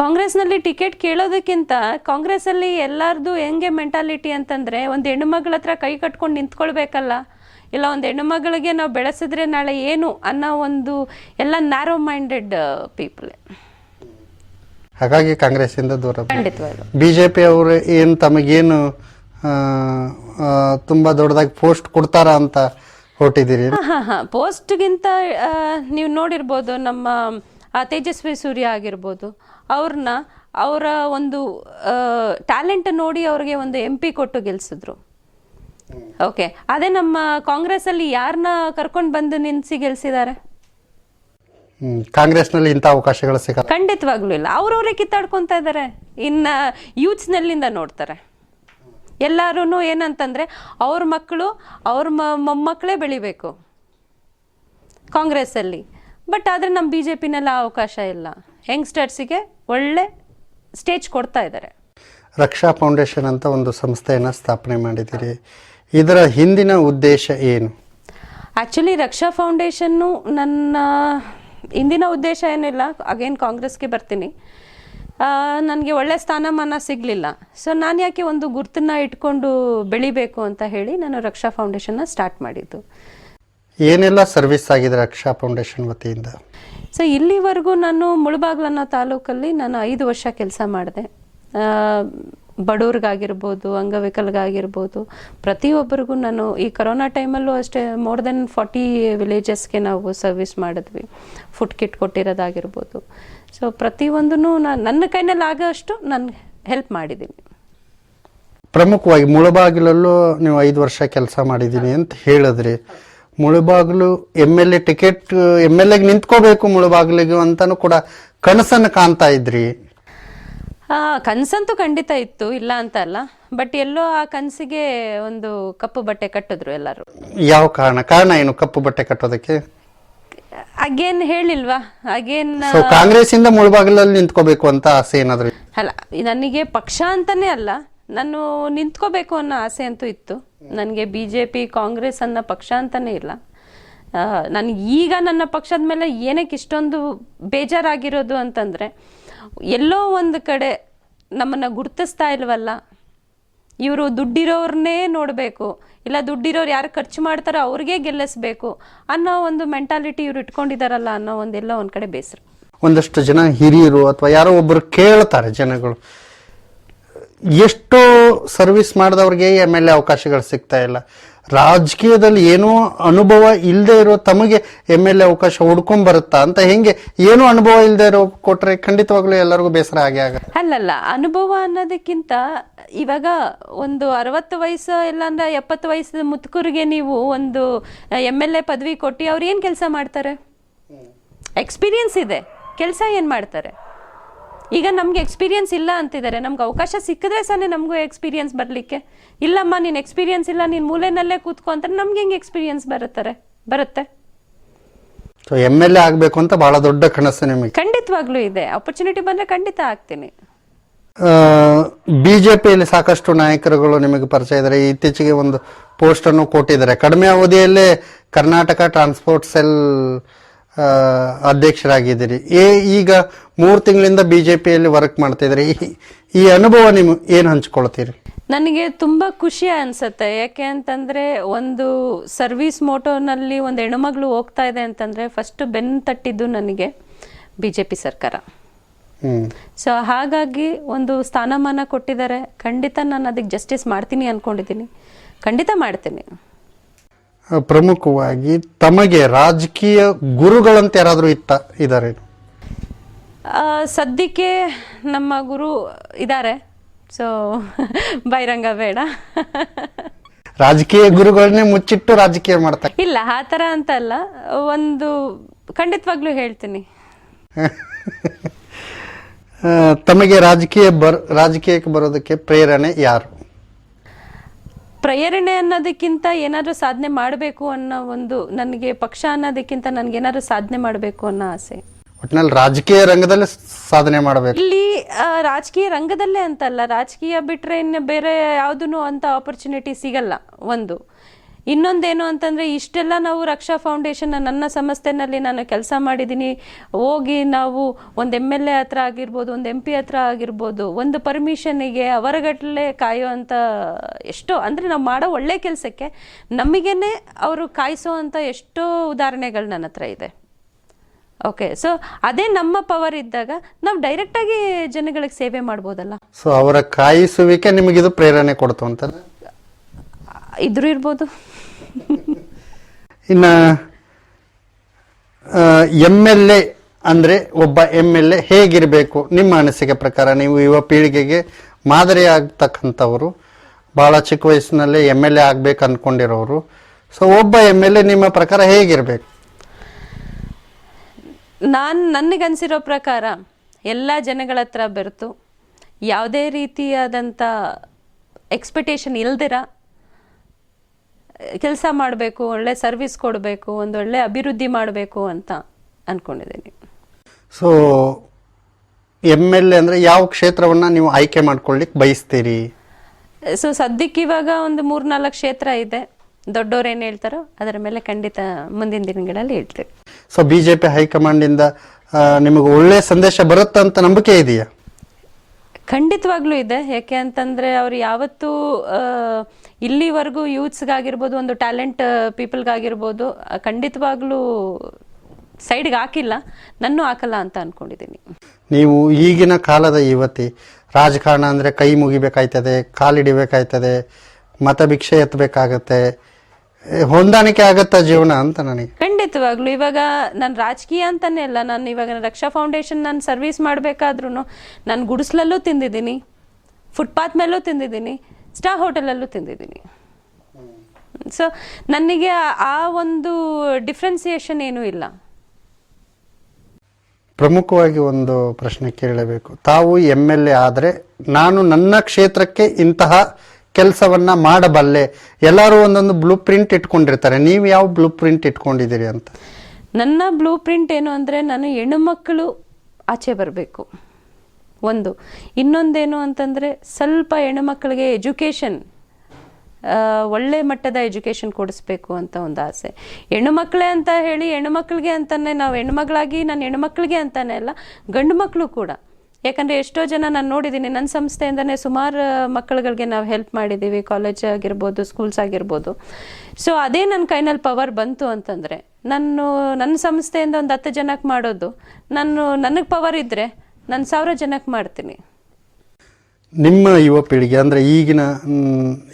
[SPEAKER 2] ಕಾಂಗ್ರೆಸ್ನಲ್ಲಿ ಟಿಕೆಟ್ ಕೇಳೋದಕ್ಕಿಂತ ಕಾಂಗ್ರೆಸ್ಸಲ್ಲಿ ಎಲ್ಲರದು ಹೆಂಗೆ ಮೆಂಟಾಲಿಟಿ ಅಂತಂದರೆ ಒಂದು ಹೆಣ್ಣುಮಗಳ ಹತ್ರ ಕೈ ಕಟ್ಕೊಂಡು ನಿಂತ್ಕೊಳ್ಬೇಕಲ್ಲ. ಇಲ್ಲ ಒಂದು ಹೆಣ್ಣುಮಗಳಿಗೆ ನಾವು ಬೆಳೆಸಿದ್ರೆ ನಾಳೆ ಏನು ಅನ್ನೋ ಒಂದು ಎಲ್ಲ ನ್ಯಾರೋ ಮೈಂಡೆಡ್ ಪೀಪಲ್
[SPEAKER 1] ಹಾಗಾಗಿ ಕಾಂಗ್ರೆಸ್ ಇಂದ ದೂರ
[SPEAKER 2] ಖಂಡಿತವಾಗ್ಲು.
[SPEAKER 1] ಬಿಜೆಪಿ ಅವರು ಏನು ತಮಗೇನು ತುಂಬಾ ದೊಡ್ಡದಾಗಿ ಪೋಸ್ಟ್ ಕೊಡ್ತಾರ ಅಂತ ಹೊರಟಿದ್ದೀರಿ?
[SPEAKER 2] ಹಾ ಹಾ ಹಾಂ. ಪೋಸ್ಟ್ಗಿಂತ ನೀವು ನೋಡಿರ್ಬೋದು ನಮ್ಮ ಆ, ತೇಜಸ್ವಿ ಸೂರ್ಯ ಆಗಿರ್ಬೋದು ಅವ್ರನ್ನ ಅವರ ಒಂದು ಟ್ಯಾಲೆಂಟ್ ನೋಡಿ ಅವ್ರಿಗೆ ಒಂದು ಎಂ ಪಿ ಕೊಟ್ಟು ಗೆಲ್ಸಿದ್ರು. ಓಕೆ ಅದೇ ನಮ್ಮ ಕಾಂಗ್ರೆಸ್ ಅಲ್ಲಿ ಯಾರನ್ನ ಕರ್ಕೊಂಡು ಬಂದು ನಿನ್ಸಿ ಗೆಲ್ಸಿದ್ದಾರೆ
[SPEAKER 1] ಕಾಂಗ್ರೆಸ್ನಲ್ಲಿ ಇಂಥ ಅವಕಾಶಗಳು ಸಿಗಲ್ಲ.
[SPEAKER 2] ಖಂಡಿತವಾಗ್ಲೂ ಇಲ್ಲ. ಅವ್ರವ್ರೇ ಕಿತ್ತಾಡ್ಕೊಂತ ಇದ್ದಾರೆ ಇನ್ನ ಯೂತ್ಸ್ನಲ್ಲಿಂದ ನೋಡ್ತಾರೆ. ಎಲ್ಲಾರು ಏನಂತಂದ್ರೆ ಅವ್ರ ಮಕ್ಕಳು ಅವ್ರ ಮೊಮ್ಮಕ್ಳೇ ಮೊಮ್ಮಕ್ಕಳೇ ಬೆಳಿಬೇಕು ಕಾಂಗ್ರೆಸ್ಸಲ್ಲಿ. ಬಟ್ ಆದ್ರೆ ನಮ್ಮ ಬಿ ಜೆ ಪಿನೆಲ್ಲ ಅವಕಾಶ ಇಲ್ಲ. ಯಂಗ್ಸ್ಟರ್ಸಿಗೆ ಒಳ್ಳೆ ಸ್ಟೇಜ್ ಕೊಡ್ತಾ ಇದ್ದಾರೆ
[SPEAKER 1] ರಕ್ಷಾ ಫೌಂಡೇಶನ್ ಅಂತ ಒಂದು ಸಂಸ್ಥೆಯನ್ನು ಸ್ಥಾಪನೆ ಮಾಡಿದ್ದೀರಿ. ಇದರ ಹಿಂದಿನ ಉದ್ದೇಶ ಏನು?
[SPEAKER 2] ಆ್ಯಕ್ಚುಲಿ ರಕ್ಷಾ ಫೌಂಡೇಶನ್ನು ನನ್ನ ಹಿಂದಿನ ಉದ್ದೇಶ ಏನಿಲ್ಲ ಅಗೇನ್ ಕಾಂಗ್ರೆಸ್ಗೆ ಬರ್ತೀನಿ. ನನಗೆ ಒಳ್ಳೆ ಸ್ಥಾನಮಾನ ಸಿಗಲಿಲ್ಲ. ಸೊ ನಾನು ಯಾಕೆ ಒಂದು ಗುರ್ತನ್ನ ಇಟ್ಕೊಂಡು ಬೆಳಿಬೇಕು ಅಂತ ಹೇಳಿ ನಾನು ರಕ್ಷಾ ಫೌಂಡೇಶನ್ನ ಸ್ಟಾರ್ಟ್ ಮಾಡಿದ್ದು.
[SPEAKER 1] ಏನೆಲ್ಲ ಸರ್ವಿಸ್ ಆಗಿದೆ ರಕ್ಷಾ ಫೌಂಡೇಶನ್ ವತಿಯಿಂದ?
[SPEAKER 2] ಸೊ ಇಲ್ಲಿವರೆಗೂ ನಾನು ಮುಳಬಾಗ್ಲು ತಾಲೂಕಲ್ಲಿ ನಾನು ಐದು ವರ್ಷ ಕೆಲಸ ಮಾಡಿದೆ. ಬಡವ್ರಿಗಾಗಿರ್ಬೋದು, ಅಂಗವಿಕಲ್ಗಾಗಿರ್ಬೋದು, ಪ್ರತಿಯೊಬ್ಬರಿಗೂ ನಾನು ಈ ಕೊರೋನಾ ಟೈಮಲ್ಲೂ ಅಷ್ಟೇ ಮೋರ್ ದೆನ್ ಫಾರ್ಟಿ ವಿಲೇಜಸ್ಗೆ ನಾವು ಸರ್ವಿಸ್ ಮಾಡಿದ್ವಿ. Food kit ಕೊಟ್ಟಿರೋದಾಗಿರ್ಬೋದು. ಸೊ ಪ್ರತಿಯೊಂದೂ ನಾನು ನನ್ನ ಕೈನಲ್ಲಿ ಆಗೋಷ್ಟು ನಾನು ಹೆಲ್ಪ್ ಮಾಡಿದ್ದೀನಿ.
[SPEAKER 1] ಪ್ರಮುಖವಾಗಿ ಮುಳಬಾಗಿಲಲ್ಲೂ ನೀವು ಐದು ವರ್ಷ ಕೆಲಸ ಮಾಡಿದ್ದೀನಿ ಅಂತ ಹೇಳಿದ್ರಿ. Mulbagal M L A ticket, M L ಎಗೆ ನಿಂತ್ಕೋಬೇಕು ಮುಳಬಾಗಿಲಿಗೆ ಅಂತಾನು ಕೂಡ ಕನಸನ್ನು ಕಾಣ್ತಾ ಇದ್ರಿ.
[SPEAKER 2] ಕನ್ಸಂತೂ ಖಂಡಿತ ಇತ್ತು ಇಲ್ಲ ಅಂತ ಅಲ್ಲ. ಬಟ್ ಎಲ್ಲೋ ಆ ಕನಸಿಗೆ ಒಂದು ಕಪ್ಪು ಬಟ್ಟೆ ಕಟ್ಟಿದ್ರು ಎಲ್ಲರೂ.
[SPEAKER 1] ಯಾವ ಕಾರಣ? ಕಾರಣ ಏನು ಕಪ್ಪು ಬಟ್ಟೆ ಕಟ್ಟೋದಕ್ಕೆ?
[SPEAKER 2] ಅಗೇನ್ ಹೇಳಿಲ್ವಾ? ಅಗೇನ್
[SPEAKER 1] ಸೊ ಕಾಂಗ್ರೆಸ್ ಇಂದ ಮುಳಬಾಗಿಲಲ್ಲಿ ನಿಂತ್ಕೋಬೇಕು ಅಂತ ಆಸೆ ಏನಾದ್ರು
[SPEAKER 2] ಅಲ್ಲ ನನಗೆ ಪಕ್ಷ ಅಂತಾನೆ ಅಲ್ಲ. ನಾನು ನಿಂತ್ಕೋಬೇಕು ಅನ್ನೋ ಆಸೆ ಅಂತೂ ಇತ್ತು. ನನಗೆ ಬಿ ಜೆ ಪಿ ಕಾಂಗ್ರೆಸ್ ಅನ್ನೋ ಪಕ್ಷ ಅಂತಾನೆ ಇಲ್ಲ. ನನಗೆ ಈಗ ನನ್ನ ಪಕ್ಷದ ಮೇಲೆ ಏನಕ್ಕೆ ಇಷ್ಟೊಂದು ಬೇಜಾರಾಗಿರೋದು ಅಂತಂದರೆ ಎಲ್ಲೋ ಒಂದು ಕಡೆ ನಮ್ಮನ್ನು ಗುರ್ತಿಸ್ತಾ ಇಲ್ವಲ್ಲ? ಇವರು ದುಡ್ಡಿರೋರನ್ನೇ ನೋಡಬೇಕು. ಇಲ್ಲ ದುಡ್ಡಿರೋರು ಯಾರು ಖರ್ಚು ಮಾಡ್ತಾರೋ ಅವ್ರಿಗೆ ಗೆಲ್ಲಿಸ್ಬೇಕು ಅನ್ನೋ ಒಂದು ಮೆಂಟಾಲಿಟಿ ಇವ್ರು ಇಟ್ಕೊಂಡಿದಾರಲ್ಲ ಅನ್ನೋ ಒಂದೆಲ್ಲ ಒಂದು ಕಡೆ ಬೇಸರ.
[SPEAKER 1] ಒಂದಷ್ಟು ಜನ ಹಿರಿಯರು ಅಥವಾ ಯಾರೋ ಒಬ್ಬರು ಕೇಳ್ತಾರೆ ಜನಗಳು. ಎಷ್ಟೋ ಸರ್ವಿಸ್ ಮಾಡಿದವ್ರಿಗೆ ಎ ಅವಕಾಶಗಳು ಸಿಗ್ತಾ ಇಲ್ಲ. ರಾಜಕೀಯದಲ್ಲಿ ಏನೋ ಅನುಭವ ಇಲ್ಲದೆ ಇರೋ ತಮಗೆ ಎಂ ಎಲ್ ಎ ಅವಕಾಶ ಹುಡ್ಕೊಂಡ್ ಬರುತ್ತಾ ಅಂತ ಹೆಂಗೆ ಏನೋ ಅನುಭವ ಇಲ್ಲದೆ ಇರೋ ಕೊಟ್ರೆ ಖಂಡಿತವಾಗ್ಲೂ ಎಲ್ಲರಿಗೂ ಬೇಸರ ಆಗಿ ಆಗುತ್ತೆ.
[SPEAKER 2] ಅಲ್ಲಲ್ಲ ಅನುಭವ ಅನ್ನೋದಕ್ಕಿಂತ ಇವಾಗ ಒಂದು ಅರವತ್ತು ವಯಸ್ಸು ಇಲ್ಲ ಅಂದ್ರೆ ಎಪ್ಪತ್ತು ವಯಸ್ಸದ ಮುತ್ಕರಿಗೆ ನೀವು ಒಂದು ಎಂ ಎಲ್ ಎ ಪದವಿ ಕೊಟ್ಟು ಅವ್ರು ಏನು ಕೆಲಸ ಮಾಡ್ತಾರೆ? ಎಕ್ಸ್ಪೀರಿಯನ್ಸ್ ಇದೆ. ಕೆಲಸ ಏನು ಮಾಡ್ತಾರೆ? ಈಗ ನಮ್ಗೆ ಎಕ್ಸ್ಪೀರಿಯನ್ಸ್ ಇಲ್ಲ ಅಂತಿದ್ದಾರೆ ನಮ್ಗೆ ಅವಕಾಶ ಸಿಕ್ಕಿದ್ರೆ ಸಹ ನಮಗೂ ಎಕ್ಸ್ಪೀರಿಯನ್ಸ್ ಬರಲಿಕ್ಕೆ. ಇಲ್ಲಮ್ಮ ನೀನು ಎಕ್ಸ್ಪೀರಿಯನ್ಸ್ ಇಲ್ಲ ನೀನು ಮೂಲೆಯಲ್ಲೇ ಕೂತ್ಕೊ ಅಂತಾರೆ ನಮ್ಗೆ ಹೆಂಗೆ ಎಕ್ಸ್ಪೀರಿಯನ್ಸ್ ಬರುತ್ತಾರೆ? ಬರುತ್ತೆ.
[SPEAKER 1] ಸೊ ಎಂ ಎಲ್ ಎ ಆಗಬೇಕು ಅಂತ ಬಹಳ ದೊಡ್ಡ ಕನಸು ನಿಮಗೆ.
[SPEAKER 2] ಖಂಡಿತವಾಗ್ಲೂ ಇದೆ. ಅಪರ್ಚುನಿಟಿ ಬಂದರೆ ಖಂಡಿತ ಆಗ್ತೀನಿ.
[SPEAKER 1] ಬಿಜೆಪಿಯಲ್ಲಿ ಸಾಕಷ್ಟು ನಾಯಕರುಗಳು ನಿಮಗೆ ಪರಿಚಯ ಇದ್ದಾರೆ. ಇತ್ತೀಚೆಗೆ ಒಂದು ಪೋಸ್ಟ್ ಅನ್ನು ಕೊಟ್ಟಿದ್ದಾರೆ. ಕಡಿಮೆ ಅವಧಿಯಲ್ಲೇ ಕರ್ನಾಟಕ ಟ್ರಾನ್ಸ್ಪೋರ್ಟ್ ಸೆಲ್ ಅಧ್ಯಕ್ಷರಾಗಿದ್ದೀರಿ. ಏ ಈಗ ಮೂರು ತಿಂಗಳಿಂದ ಬಿಜೆಪಿಯಲ್ಲಿ ವರ್ಕ್ ಮಾಡ್ತಾ ಇದ್ರಿ ಈ- ಅನುಭವ ನಿಮ್ ಏನು ಹಂಚ್ಕೊಳ್ತೀರಿ?
[SPEAKER 2] ನನಗೆ ತುಂಬ ಖುಷಿ ಅನ್ಸುತ್ತೆ. ಯಾಕೆ ಅಂತಂದರೆ ಒಂದು ಸರ್ವಿಸ್ ಮೋಟೋನಲ್ಲಿ ಒಂದು ಹೆಣ್ಮಗಳು ಹೋಗ್ತಾ ಇದೆ ಅಂತಂದರೆ ಫಸ್ಟ್ ಬೆನ್ನು ತಟ್ಟಿದ್ದು ನನಗೆ ಬಿ ಜೆ ಪಿ ಸರ್ಕಾರ ಸೊ ಹಾಗಾಗಿ ಒಂದು ಸ್ಥಾನಮಾನ ಕೊಟ್ಟಿದ್ದಾರೆ. ಖಂಡಿತ ನಾನು ಅದಕ್ಕೆ ಜಸ್ಟಿಸ್ ಮಾಡ್ತೀನಿ ಅಂದ್ಕೊಂಡಿದ್ದೀನಿ ಖಂಡಿತ ಮಾಡ್ತೀನಿ.
[SPEAKER 1] ಪ್ರಮುಖವಾಗಿ ತಮಗೆ ರಾಜಕೀಯ ಗುರುಗಳಂತ ಯಾರಾದರೂ ಇತ್ತ ಇದ್ದಾರೆ
[SPEAKER 2] ಸದ್ಯಕ್ಕೆ ನಮ್ಮ ಗುರು ಇದ್ದಾರೆ ಸೊ ಬಹಿರಂಗ ಬೇಡ.
[SPEAKER 1] ರಾಜಕೀಯ ಗುರುಗಳನ್ನೇ ಮುಚ್ಚಿಟ್ಟು ರಾಜಕೀಯ ಮಾಡ್ತಾರೆ
[SPEAKER 2] ಇಲ್ಲ ಆ ಥರ ಅಂತ ಅಲ್ಲ. ಒಂದು ಖಂಡಿತವಾಗ್ಲೂ ಹೇಳ್ತೀನಿ.
[SPEAKER 1] ತಮಗೆ ರಾಜಕೀಯ ಬರ್ ರಾಜಕೀಯಕ್ಕೆ ಬರೋದಕ್ಕೆ ಪ್ರೇರಣೆ ಯಾರು?
[SPEAKER 2] ಪ್ರೇರಣೆ ಅನ್ನೋದಕ್ಕಿಂತ ಏನಾದರೂ ಸಾಧನೆ ಮಾಡಬೇಕು ಅನ್ನೋ ಒಂದು ನನಗೆ ಪಕ್ಷ ಅನ್ನೋದಕ್ಕಿಂತ ನನಗೇನಾದ್ರು ಸಾಧನೆ ಮಾಡಬೇಕು ಅನ್ನೋ ಆಸೆ.
[SPEAKER 1] ಒಟ್ಟಿನಲ್ಲಿ ರಾಜಕೀಯ ರಂಗದಲ್ಲಿ ಸಾಧನೆ ಮಾಡಬೇಕು.
[SPEAKER 2] ಇಲ್ಲಿ ರಾಜಕೀಯ ರಂಗದಲ್ಲೇ ಅಂತಲ್ಲ ರಾಜಕೀಯ ಬಿಟ್ರೆ ಇನ್ನು ಬೇರೆ ಯಾವುದೂ ಅಂತ ಆಪರ್ಚುನಿಟಿ ಸಿಗಲ್ಲ ಒಂದು. ಇನ್ನೊಂದೇನು ಅಂತಂದ್ರೆ ಇಷ್ಟೆಲ್ಲ ನಾವು ರಕ್ಷಾ ಫೌಂಡೇಶನ್ ನನ್ನ ಸಂಸ್ಥೆನಲ್ಲಿ ನಾನು ಕೆಲಸ ಮಾಡಿದ್ದೀನಿ. ಹೋಗಿ ನಾವು ಒಂದು ಎಂ ಎಲ್ ಎ ಹತ್ರ ಆಗಿರ್ಬೋದು, ಒಂದು ಎಂ ಹತ್ರ ಆಗಿರ್ಬೋದು, ಒಂದು ಪರ್ಮಿಷನಿಗೆ ಅವರಗಟ್ಟಲೆ ಅಂತ ಎಷ್ಟೋ, ಅಂದರೆ ನಾವು ಮಾಡೋ ಒಳ್ಳೆ ಕೆಲಸಕ್ಕೆ ನಮಗೇನೆ ಅವರು ಕಾಯಿಸೋ ಅಂಥ ಎಷ್ಟೋ ಉದಾಹರಣೆಗಳು ನನ್ನ ಹತ್ರ ಇದೆ. ಓಕೆ ಸೊ ಅದೇ ನಮ್ಮ ಪವರ್ ಇದ್ದಾಗ ನಾವು ಡೈರೆಕ್ಟಾಗಿ ಜನಗಳಿಗೆ ಸೇವೆ ಮಾಡ್ಬೋದಲ್ಲ?
[SPEAKER 1] ಸೊ ಅವರ ಕಾಯಿಸುವಿಕೆ ನಿಮಗಿದು ಪ್ರೇರಣೆ ಕೊಡ್ತು ಅಂತ
[SPEAKER 2] ಇದ್ರೂ ಇರ್ಬೋದು.
[SPEAKER 1] ಇನ್ನು ಎಂ ಎಲ್ ಎ ಅಂದರೆ ಒಬ್ಬ ಎಂ ಎಲ್ ಎ ಹೇಗಿರಬೇಕು? ನಿಮ್ಮ ಅನಿಸಿಕೆ ಪ್ರಕಾರ ನೀವು ಯುವ ಪೀಳಿಗೆಗೆ ಮಾದರಿ ಆಗ್ತಕ್ಕಂಥವರು ಬಹಳ ಚಿಕ್ಕ ವಯಸ್ಸಿನಲ್ಲೇ ಎಂ ಎಲ್ ಎ ಆಗಬೇಕು ಅಂದ್ಕೊಂಡಿರೋರು ಸೊ ಒಬ್ಬ ಎಂ ಎಲ್ ಎ ನಿಮ್ಮ ಪ್ರಕಾರ ಹೇಗಿರಬೇಕು?
[SPEAKER 2] ನಾನು ನನಗನ್ಸಿರೋ ಪ್ರಕಾರ ಎಲ್ಲ ಜನಗಳ ಹತ್ರ ಬೆರೆತು ಯಾವುದೇ ರೀತಿಯಾದಂಥ ಎಕ್ಸ್ಪೆಕ್ಟೇಷನ್ ಇಲ್ದಿರ ಕೆಲಸ ಮಾಡಬೇಕು ಒಳ್ಳೆ ಸರ್ವಿಸ್ ಕೊಡಬೇಕು ಒಂದು ಒಳ್ಳೆ ಅಭಿವೃದ್ಧಿ ಮಾಡಬೇಕು ಅಂತ ಅಂದ್ಕೊಂಡಿದ್ದೀನಿ
[SPEAKER 1] ಸೊ ಎಂ ಎಲ್ ಎ ಅಂದರೆ ಯಾವ ಕ್ಷೇತ್ರವನ್ನು ನೀವು ಆಯ್ಕೆ ಮಾಡ್ಕೊಳ್ಳಿಕ್ಕೆ ಬಯಸ್ತೀರಿ?
[SPEAKER 2] ಸೊ ಸದ್ಯಕ್ಕೆ ಇವಾಗ ಒಂದು ಮೂರ್ನಾಲ್ಕು ಕ್ಷೇತ್ರ ಇದೆ. ದೊಡ್ಡವ್ರು ಏನು ಹೇಳ್ತಾರೋ ಅದರ ಮೇಲೆ ಖಂಡಿತ ಮುಂದಿನ ದಿನಗಳಲ್ಲಿ ಹೇಳ್ತೇವೆ.
[SPEAKER 1] ಸೊ ಬಿ ಜೆ ಪಿ ಹೈಕಮಾಂಡಿಂದ ನಿಮಗೆ ಒಳ್ಳೆಯ ಸಂದೇಶ ಬರುತ್ತಂತ ನಂಬಿಕೆ ಇದೆಯಾ?
[SPEAKER 2] ಖಂಡಿತವಾಗ್ಲೂ ಇದೆ. ಯಾಕೆ ಅಂತಂದ್ರೆ ಅವ್ರು ಯಾವತ್ತೂ ಇಲ್ಲಿವರೆಗೂ ಯೂತ್ಸ್ಗಾಗಿರ್ಬೋದು, ಒಂದು ಟ್ಯಾಲೆಂಟ್ ಪೀಪಲ್ಗಾಗಿರ್ಬೋದು ಖಂಡಿತವಾಗ್ಲೂ ಸೈಡ್ಗೆ ಹಾಕಿಲ್ಲ. ನನ್ನೂ ಹಾಕಲ್ಲ ಅಂತ ಅನ್ಕೊಂಡಿದ್ದೀನಿ.
[SPEAKER 1] ನೀವು ಈಗಿನ ಕಾಲದ ಯುವತಿ, ರಾಜಕಾರಣ ಅಂದರೆ ಕೈ ಮುಗಿಬೇಕಾಯ್ತದೆ, ಕಾಲಿಡಿಬೇಕಾಯ್ತದೆ ಮತ ಭಿಕ್ಷೆ ಎತ್ತಬೇಕಾಗತ್ತೆ ಹೊಂದಾಣಿಕೆ ಆಗತ್ತ ಜೀವನ ಅಂತ ನನಗೆ.
[SPEAKER 2] ಖಂಡಿತವಾಗ್ಲು. ಇವಾಗ ನಾನು ರಾಜಕೀಯ ಅಂತಾನೆ ಅಲ್ಲ ನಾನು ಇವಾಗ ರಕ್ಷಾ ಫೌಂಡೇಶನ್ ನಾನು ಸರ್ವಿಸ್ ಮಾಡಬೇಕಾದ್ರೂ ನಾನು ಗುಡಿಸ್ಲಲ್ಲೂ ತಿಂದಿದ್ದೀನಿ ಫುಟ್ಪಾತ್ ಮೇಲೂ ತಿಂದಿದ್ದೀನಿ ಸ್ಟಾರ್ ಹೋಟೆಲಲ್ಲೂ ತಿಂದಿದ್ದೀನಿ. ಸೊ ನನಗೆ ಆ- ಆ ಒಂದು ಡಿಫ್ರೆನ್ಸಿಯೇಷನ್ ಏನೂ ಇಲ್ಲ.
[SPEAKER 1] ಪ್ರಮುಖವಾಗಿ ಒಂದು ಪ್ರಶ್ನೆ ಕೇಳಬೇಕು ತಾವು ಎಂ ಎಲ್ ಎ ಆದರೆ ನಾನು ನನ್ನ ಕ್ಷೇತ್ರಕ್ಕೆ ಇಂತಹ ಕೆಲಸವನ್ನ ಮಾಡಬಲ್ಲೆ. ಎಲ್ಲರೂ ಒಂದೊಂದು ಬ್ಲೂ ಪ್ರಿಂಟ್ ಇಟ್ಕೊಂಡಿರ್ತಾರೆ. ನೀವು ಯಾವ ಬ್ಲೂ ಪ್ರಿಂಟ್ ಇಟ್ಕೊಂಡಿದ್ದೀರಿ ಅಂತ?
[SPEAKER 2] ನನ್ನ ಬ್ಲೂ ಪ್ರಿಂಟ್ ಏನು ಅಂದರೆ ನಾನು ಹೆಣ್ಣುಮಕ್ಕಳು ಆಚೆ ಬರಬೇಕು. ಒಂದು. ಇನ್ನೊಂದೇನು ಅಂತಂದರೆ ಸ್ವಲ್ಪ ಹೆಣ್ಣುಮಕ್ಕಳಿಗೆ ಎಜುಕೇಷನ್ ಒಳ್ಳೆ ಮಟ್ಟದ ಎಜುಕೇಷನ್ ಕೊಡಿಸ್ಬೇಕು ಅಂತ ಒಂದು ಆಸೆ. ಹೆಣ್ಣು ಮಕ್ಕಳೇ ಅಂತ ಹೇಳಿ, ಹೆಣ್ಣು ಮಕ್ಕಳಿಗೆ ಅಂತಾನೆ ನಾವು ಹೆಣ್ಮಗಳಾಗಿ ನಾನು ಹೆಣ್ಣು ಮಕ್ಕಳಿಗೆ ಅಂತಾನೆ ಅಲ್ಲ, ಗಂಡು ಮಕ್ಕಳು ಕೂಡ. ಯಾಕಂದರೆ ಎಷ್ಟೋ ಜನ ನಾನು ನೋಡಿದ್ದೀನಿ ನನ್ನ ಸಂಸ್ಥೆಯಿಂದನೇ ಸುಮಾರು ಮಕ್ಕಳುಗಳಿಗೆ ನಾವು ಹೆಲ್ಪ್ ಮಾಡಿದ್ದೀವಿ ಕಾಲೇಜ್ ಆಗಿರ್ಬೋದು ಸ್ಕೂಲ್ಸ್ ಆಗಿರ್ಬೋದು. ಸೊ ಅದೇ ನನ್ನ ಕೈನಲ್ಲಿ ಪವರ್ ಬಂತು ಅಂತಂದರೆ, ನಾನು ನನ್ನ ಸಂಸ್ಥೆಯಿಂದ ಒಂದು ಹತ್ತು ಜನಕ್ಕೆ ಮಾಡೋದು, ನಾನು, ನನಗೆ ಪವರ್ ಇದ್ದರೆ ನಾನು ಸಾವಿರ ಜನಕ್ಕೆ ಮಾಡ್ತೀನಿ.
[SPEAKER 1] ನಿಮ್ಮ ಯುವ ಪೀಳಿಗೆ, ಅಂದರೆ ಈಗಿನ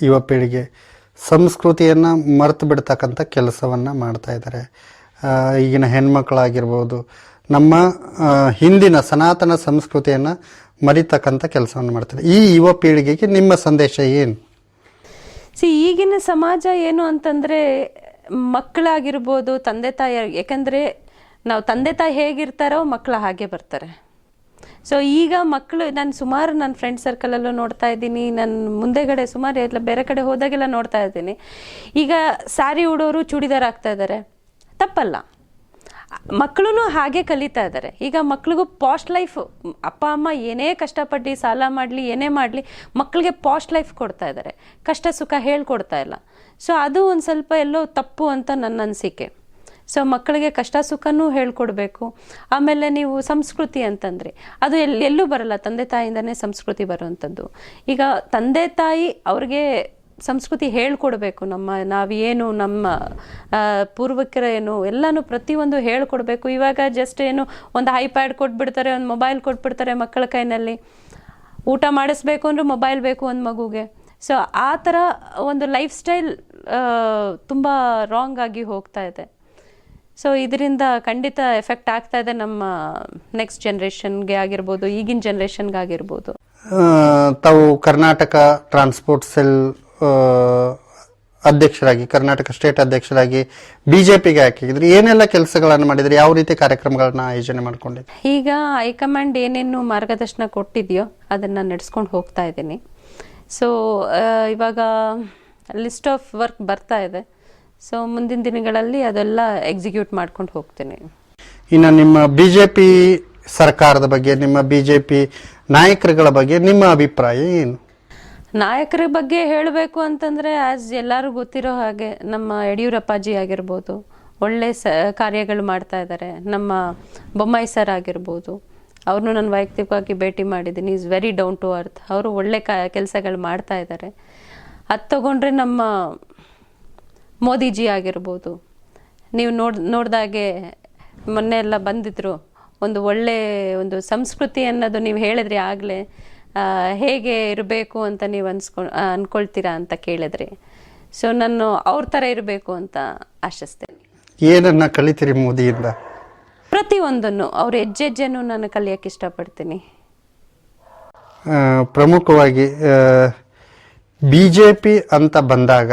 [SPEAKER 1] ಯುವ ಪೀಳಿಗೆ, ಸಂಸ್ಕೃತಿಯನ್ನು ಮರೆತು ಬಿಡ್ತಕ್ಕಂಥ ಕೆಲಸವನ್ನು ಮಾಡ್ತಾ ಇದ್ದಾರೆ. ಈಗಿನ ಹೆಣ್ಮಕ್ಳಾಗಿರ್ಬೋದು ನಮ್ಮ ಹಿಂದಿನ ಸನಾತನ ಸಂಸ್ಕೃತಿಯನ್ನು ಮರಿತಕ್ಕಂಥ ಕೆಲಸವನ್ನು ಮಾಡ್ತಾರೆ. ಈ ಯುವ ಪೀಳಿಗೆಗೆ ನಿಮ್ಮ ಸಂದೇಶ ಏನು?
[SPEAKER 2] ಸಿ, ಈಗಿನ ಸಮಾಜ ಏನು ಅಂತಂದರೆ ಮಕ್ಕಳಾಗಿರ್ಬೋದು, ತಂದೆ ತಾಯಿ, ಯಾಕಂದರೆ ನಾವು ತಂದೆ ತಾಯಿ ಹೇಗಿರ್ತಾರೋ ಮಕ್ಕಳು ಹಾಗೆ ಬರ್ತಾರೆ. ಸೊ, ಈಗ ಮಕ್ಕಳು ನಾನು ಸುಮಾರು ನನ್ನ ಫ್ರೆಂಡ್ ಸರ್ಕಲಲ್ಲೂ ನೋಡ್ತಾ ಇದ್ದೀನಿ ನನ್ನ ಮುಂದೆಗಡೆ ಸುಮಾರು ಎಲ್ಲ ಬೇರೆ ಕಡೆ ಹೋದಾಗೆಲ್ಲ ನೋಡ್ತಾ ಇದ್ದೀನಿ. ಈಗ ಸ್ಯಾರಿ ಉಡೋರು ಚೂಡಿದಾರ್ ಆಗ್ತಾ ಇದ್ದಾರೆ ತಪ್ಪಲ್ಲ. ಮಕ್ಕಳು ಹಾಗೆ ಕಲಿತಾ ಇದ್ದಾರೆ. ಈಗ ಮಕ್ಳಿಗೂ ಪಾಸ್ಟ್ ಲೈಫ್ ಅಪ್ಪ, ಅಮ್ಮ ಏನೇ ಕಷ್ಟಪಟ್ಟು ಸಾಲ ಮಾಡಲಿ, ಏನೇ ಮಾಡಲಿ ಮಕ್ಕಳಿಗೆ ಪಾಸ್ಟ್ ಲೈಫ್ ಕೊಡ್ತಾ ಇದ್ದಾರೆ. ಕಷ್ಟ, ಸುಖ ಹೇಳ್ಕೊಡ್ತಾ ಇಲ್ಲ. ಸೊ ಅದು ಒಂದು ಸ್ವಲ್ಪ ಎಲ್ಲೋ ತಪ್ಪು ಅಂತ ನನ್ನ ಅನಿಸಿಕೆ. ಸೊ ಮಕ್ಕಳಿಗೆ ಕಷ್ಟ, ಸುಖನೂ ಹೇಳ್ಕೊಡ್ಬೇಕು. ಆಮೇಲೆ ನೀವು ಸಂಸ್ಕೃತಿ ಅಂತಂದರೆ, ಅದು ಎಲ್ಲಿ ಎಲ್ಲೂ ಬರಲ್ಲ. ತಂದೆ ತಾಯಿಯಿಂದನೇ ಸಂಸ್ಕೃತಿ ಬರುವಂಥದ್ದು ಈಗ ತಂದೆ ತಾಯಿ ಅವ್ರಿಗೆ ಸಂಸ್ಕೃತಿ ಹೇಳ್ಕೊಡ್ಬೇಕು. ನಮ್ಮ, ನಾವೇನು ನಮ್ಮ ಪೂರ್ವಿಕರ ಏನು ಎಲ್ಲನೂ ಪ್ರತಿಯೊಂದು ಹೇಳ್ಕೊಡ್ಬೇಕು. ಇವಾಗ ಜಸ್ಟ್ ಏನು ಒಂದು ಐಪ್ಯಾಡ್ ಕೊಟ್ಬಿಡ್ತಾರೆ, ಒಂದು ಮೊಬೈಲ್ ಕೊಟ್ಬಿಡ್ತಾರೆ ಮಕ್ಕಳ ಕೈನಲ್ಲಿ. ಊಟ ಮಾಡಿಸ್ಬೇಕು ಅಂದ್ರೆ ಮೊಬೈಲ್ ಬೇಕು ಒಂದು ಮಗುಗೆ. ಸೊ ಆ ಥರ ಒಂದು ಲೈಫ್ ಸ್ಟೈಲ್ ತುಂಬ ರಾಂಗ್ ಆಗಿ ಹೋಗ್ತಾ ಇದೆ. ಸೊ ಇದರಿಂದ ಖಂಡಿತ ಎಫೆಕ್ಟ್ ಆಗ್ತಾ ಇದೆ ನಮ್ಮ ನೆಕ್ಸ್ಟ್ ಜನ್ರೇಷನ್ಗೆ ಆಗಿರ್ಬೋದು, ಈಗಿನ ಜನ್ರೇಷನ್ಗೆ ಆಗಿರ್ಬೋದು.
[SPEAKER 1] ತಾವು ಕರ್ನಾಟಕ ಟ್ರಾನ್ಸ್ಪೋರ್ಟ್ ಸೆಲ್ ಅಧ್ಯಕ್ಷರಾಗಿ ಕರ್ನಾಟಕ ಸ್ಟೇಟ್ ಅಧ್ಯಕ್ಷರಾಗಿ ಬಿಜೆಪಿಗೆ ಹಾಕಿದ್ರಿ. ಏನೆಲ್ಲ ಕೆಲಸಗಳನ್ನು ಮಾಡಿದ್ರಿ? ಯಾವ ರೀತಿ ಕಾರ್ಯಕ್ರಮಗಳನ್ನ ಆಯೋಜನೆ ಮಾಡ್ಕೊಂಡಿದ್ರಿ?
[SPEAKER 2] ಈಗ ಹೈಕಮಾಂಡ್ ಏನೇನು ಮಾರ್ಗದರ್ಶನ ಕೊಟ್ಟಿದೆಯೋ ಅದನ್ನು ನಡೆಸ್ಕೊಂಡು ಹೋಗ್ತಾ ಇದ್ದೀನಿ. ಸೊ ಇವಾಗ ಲಿಸ್ಟ್ ಆಫ್ ವರ್ಕ್ ಬರ್ತಾ ಇದೆ. ಸೊ ಮುಂದಿನ ದಿನಗಳಲ್ಲಿ ಅದೆಲ್ಲ ಎಕ್ಸಿಕ್ಯೂಟ್ ಮಾಡ್ಕೊಂಡು ಹೋಗ್ತೀನಿ.
[SPEAKER 1] ಇನ್ನು ನಿಮ್ಮ ಬಿಜೆಪಿ ಸರ್ಕಾರದ ಬಗ್ಗೆ ನಿಮ್ಮ ಬಿಜೆಪಿ ನಾಯಕರುಗಳ ಬಗ್ಗೆ ನಿಮ್ಮ ಅಭಿಪ್ರಾಯ ಏನು?
[SPEAKER 2] ನಾಯಕರ ಬಗ್ಗೆ ಹೇಳಬೇಕು ಅಂತಂದರೆ ಆ್ಯಸ್ ಎಲ್ಲರೂ ಗೊತ್ತಿರೋ ಹಾಗೆ ನಮ್ಮ ಯಡಿಯೂರಪ್ಪಾಜಿ ಆಗಿರ್ಬೋದು, ಒಳ್ಳೆ ಸ, ಕಾರ್ಯಗಳು ಮಾಡ್ತಾ ಇದ್ದಾರೆ ನಮ್ಮ ಬೊಮ್ಮಾಯಿ ಸರ್ ಆಗಿರ್ಬೋದು ಅವ್ರನ್ನೂ ನಾನು ವೈಯಕ್ತಿಕವಾಗಿ ಭೇಟಿ ಮಾಡಿದ್ದೀನಿ. Is very down to earth ಅವರು ಒಳ್ಳೆ ಕ, ಕೆಲಸಗಳು ಮಾಡ್ತಾ ಇದ್ದಾರೆ ಅದು ತಗೊಂಡ್ರೆ ನಮ್ಮ ಮೋದಿಜಿ ಆಗಿರ್ಬೋದು. ನೀವು ನೋಡ್, ನೋಡಿದಾಗೆ ಮೊನ್ನೆ ಎಲ್ಲ ಬಂದಿದ್ರು. ಒಂದು ಒಳ್ಳೆ ಒಂದು ಸಂಸ್ಕೃತಿ ಅನ್ನೋದು ನೀವು ಹೇಳಿದ್ರಿ ಆಗಲೇ ಹೇಗೆ ಇರಬೇಕು ಅಂತ ನೀವು ಅನ್ಸ್ಕೊ ಅನ್ಕೊಳ್ತೀರಾ ಅಂತ ಕೇಳಿದ್ರಿ. ಸೊ ನಾನು ಅವ್ರ ಥರ ಇರಬೇಕು ಅಂತ ಆಶಿಸ್ತೇನೆ.
[SPEAKER 1] ಏನನ್ನ ಕಲಿತೀರಿ ಮೋದಿಯಿಂದ?
[SPEAKER 2] ಪ್ರತಿಯೊಂದನ್ನು ಅವ್ರ ಹೆಜ್ಜೆ ಹೆಜ್ಜೆನೂ ನಾನು ಕಲಿಯೋಕ್ಕೆ ಇಷ್ಟಪಡ್ತೀನಿ.
[SPEAKER 1] ಪ್ರಮುಖವಾಗಿ ಬಿ ಜೆ ಪಿ ಅಂತ ಬಂದಾಗ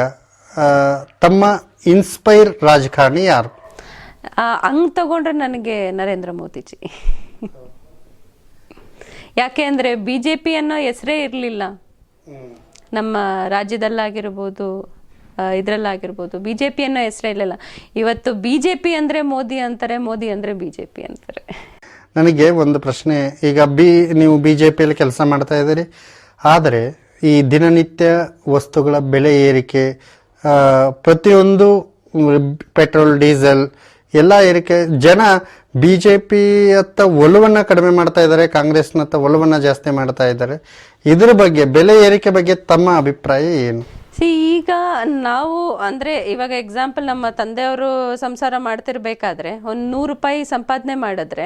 [SPEAKER 1] ತಮ್ಮ ಇನ್ಸ್ಪೈರ್ ರಾಜಕಾರಣಿ ಯಾರು?
[SPEAKER 2] ಹಂಗ್ ತಗೊಂಡ್ರೆ ನನಗೆ ನರೇಂದ್ರ ಮೋದಿಜಿ. ಯಾಕೆ ಅಂದ್ರೆ ಬಿ ಜೆ ಪಿ ಅನ್ನೋ ಹೆಸರೇ ಇರಲಿಲ್ಲ. ನಮ್ಮ ರಾಜ್ಯದಲ್ಲಾಗಿರ್ಬೋದು ಇದರಲ್ಲಾಗಿರ್ಬೋದು ಬಿ ಜೆ ಪಿ ಅನ್ನೋ ಹೆಸರೇ ಇರಲಿಲ್ಲ. ಇವತ್ತು ಬಿ ಜೆ ಪಿ ಅಂದರೆ ಮೋದಿ ಅಂತಾರೆ ಮೋದಿ ಅಂದರೆ ಬಿ ಜೆ ಪಿ ಅಂತಾರೆ.
[SPEAKER 1] ನನಗೆ ಒಂದು ಪ್ರಶ್ನೆ ಈಗ ಬಿ ನೀವು ಬಿ ಜೆ ಪಿಯಲ್ಲಿ ಕೆಲಸ ಮಾಡ್ತಾ ಇದ್ದೀರಿ ಆದರೆ ಈ ದಿನನಿತ್ಯ ವಸ್ತುಗಳ ಬೆಲೆ ಏರಿಕೆ ಪ್ರತಿಯೊಂದು ಪೆಟ್ರೋಲ್ ಡೀಸೆಲ್ ಎಲ್ಲ ಏರಿಕೆ, ಜನ ಬಿ ಜೆ ಪಿಯತ್ತ ಒಲವನ್ನು ಕಡಿಮೆ ಮಾಡ್ತಾ ಇದ್ದಾರೆ, ಕಾಂಗ್ರೆಸ್ನತ್ತ ಒಲವನ್ನು ಜಾಸ್ತಿ ಮಾಡ್ತಾ ಇದ್ದಾರೆ. ಇದ್ರ ಬಗ್ಗೆ, ಬೆಲೆ ಏರಿಕೆ ಬಗ್ಗೆ ತಮ್ಮ ಅಭಿಪ್ರಾಯ ಏನು?
[SPEAKER 2] ಸಿ, ಈಗ ನಾವು, ಅಂದ್ರೆ ಇವಾಗ ಎಕ್ಸಾಂಪಲ್ ನಮ್ಮ ತಂದೆಯವರು ಸಂಸಾರ ಮಾಡ್ತಿರ್ಬೇಕಾದ್ರೆ, ಒಂದು ನೂರು ರೂಪಾಯಿ ಸಂಪಾದನೆ ಮಾಡಿದ್ರೆ,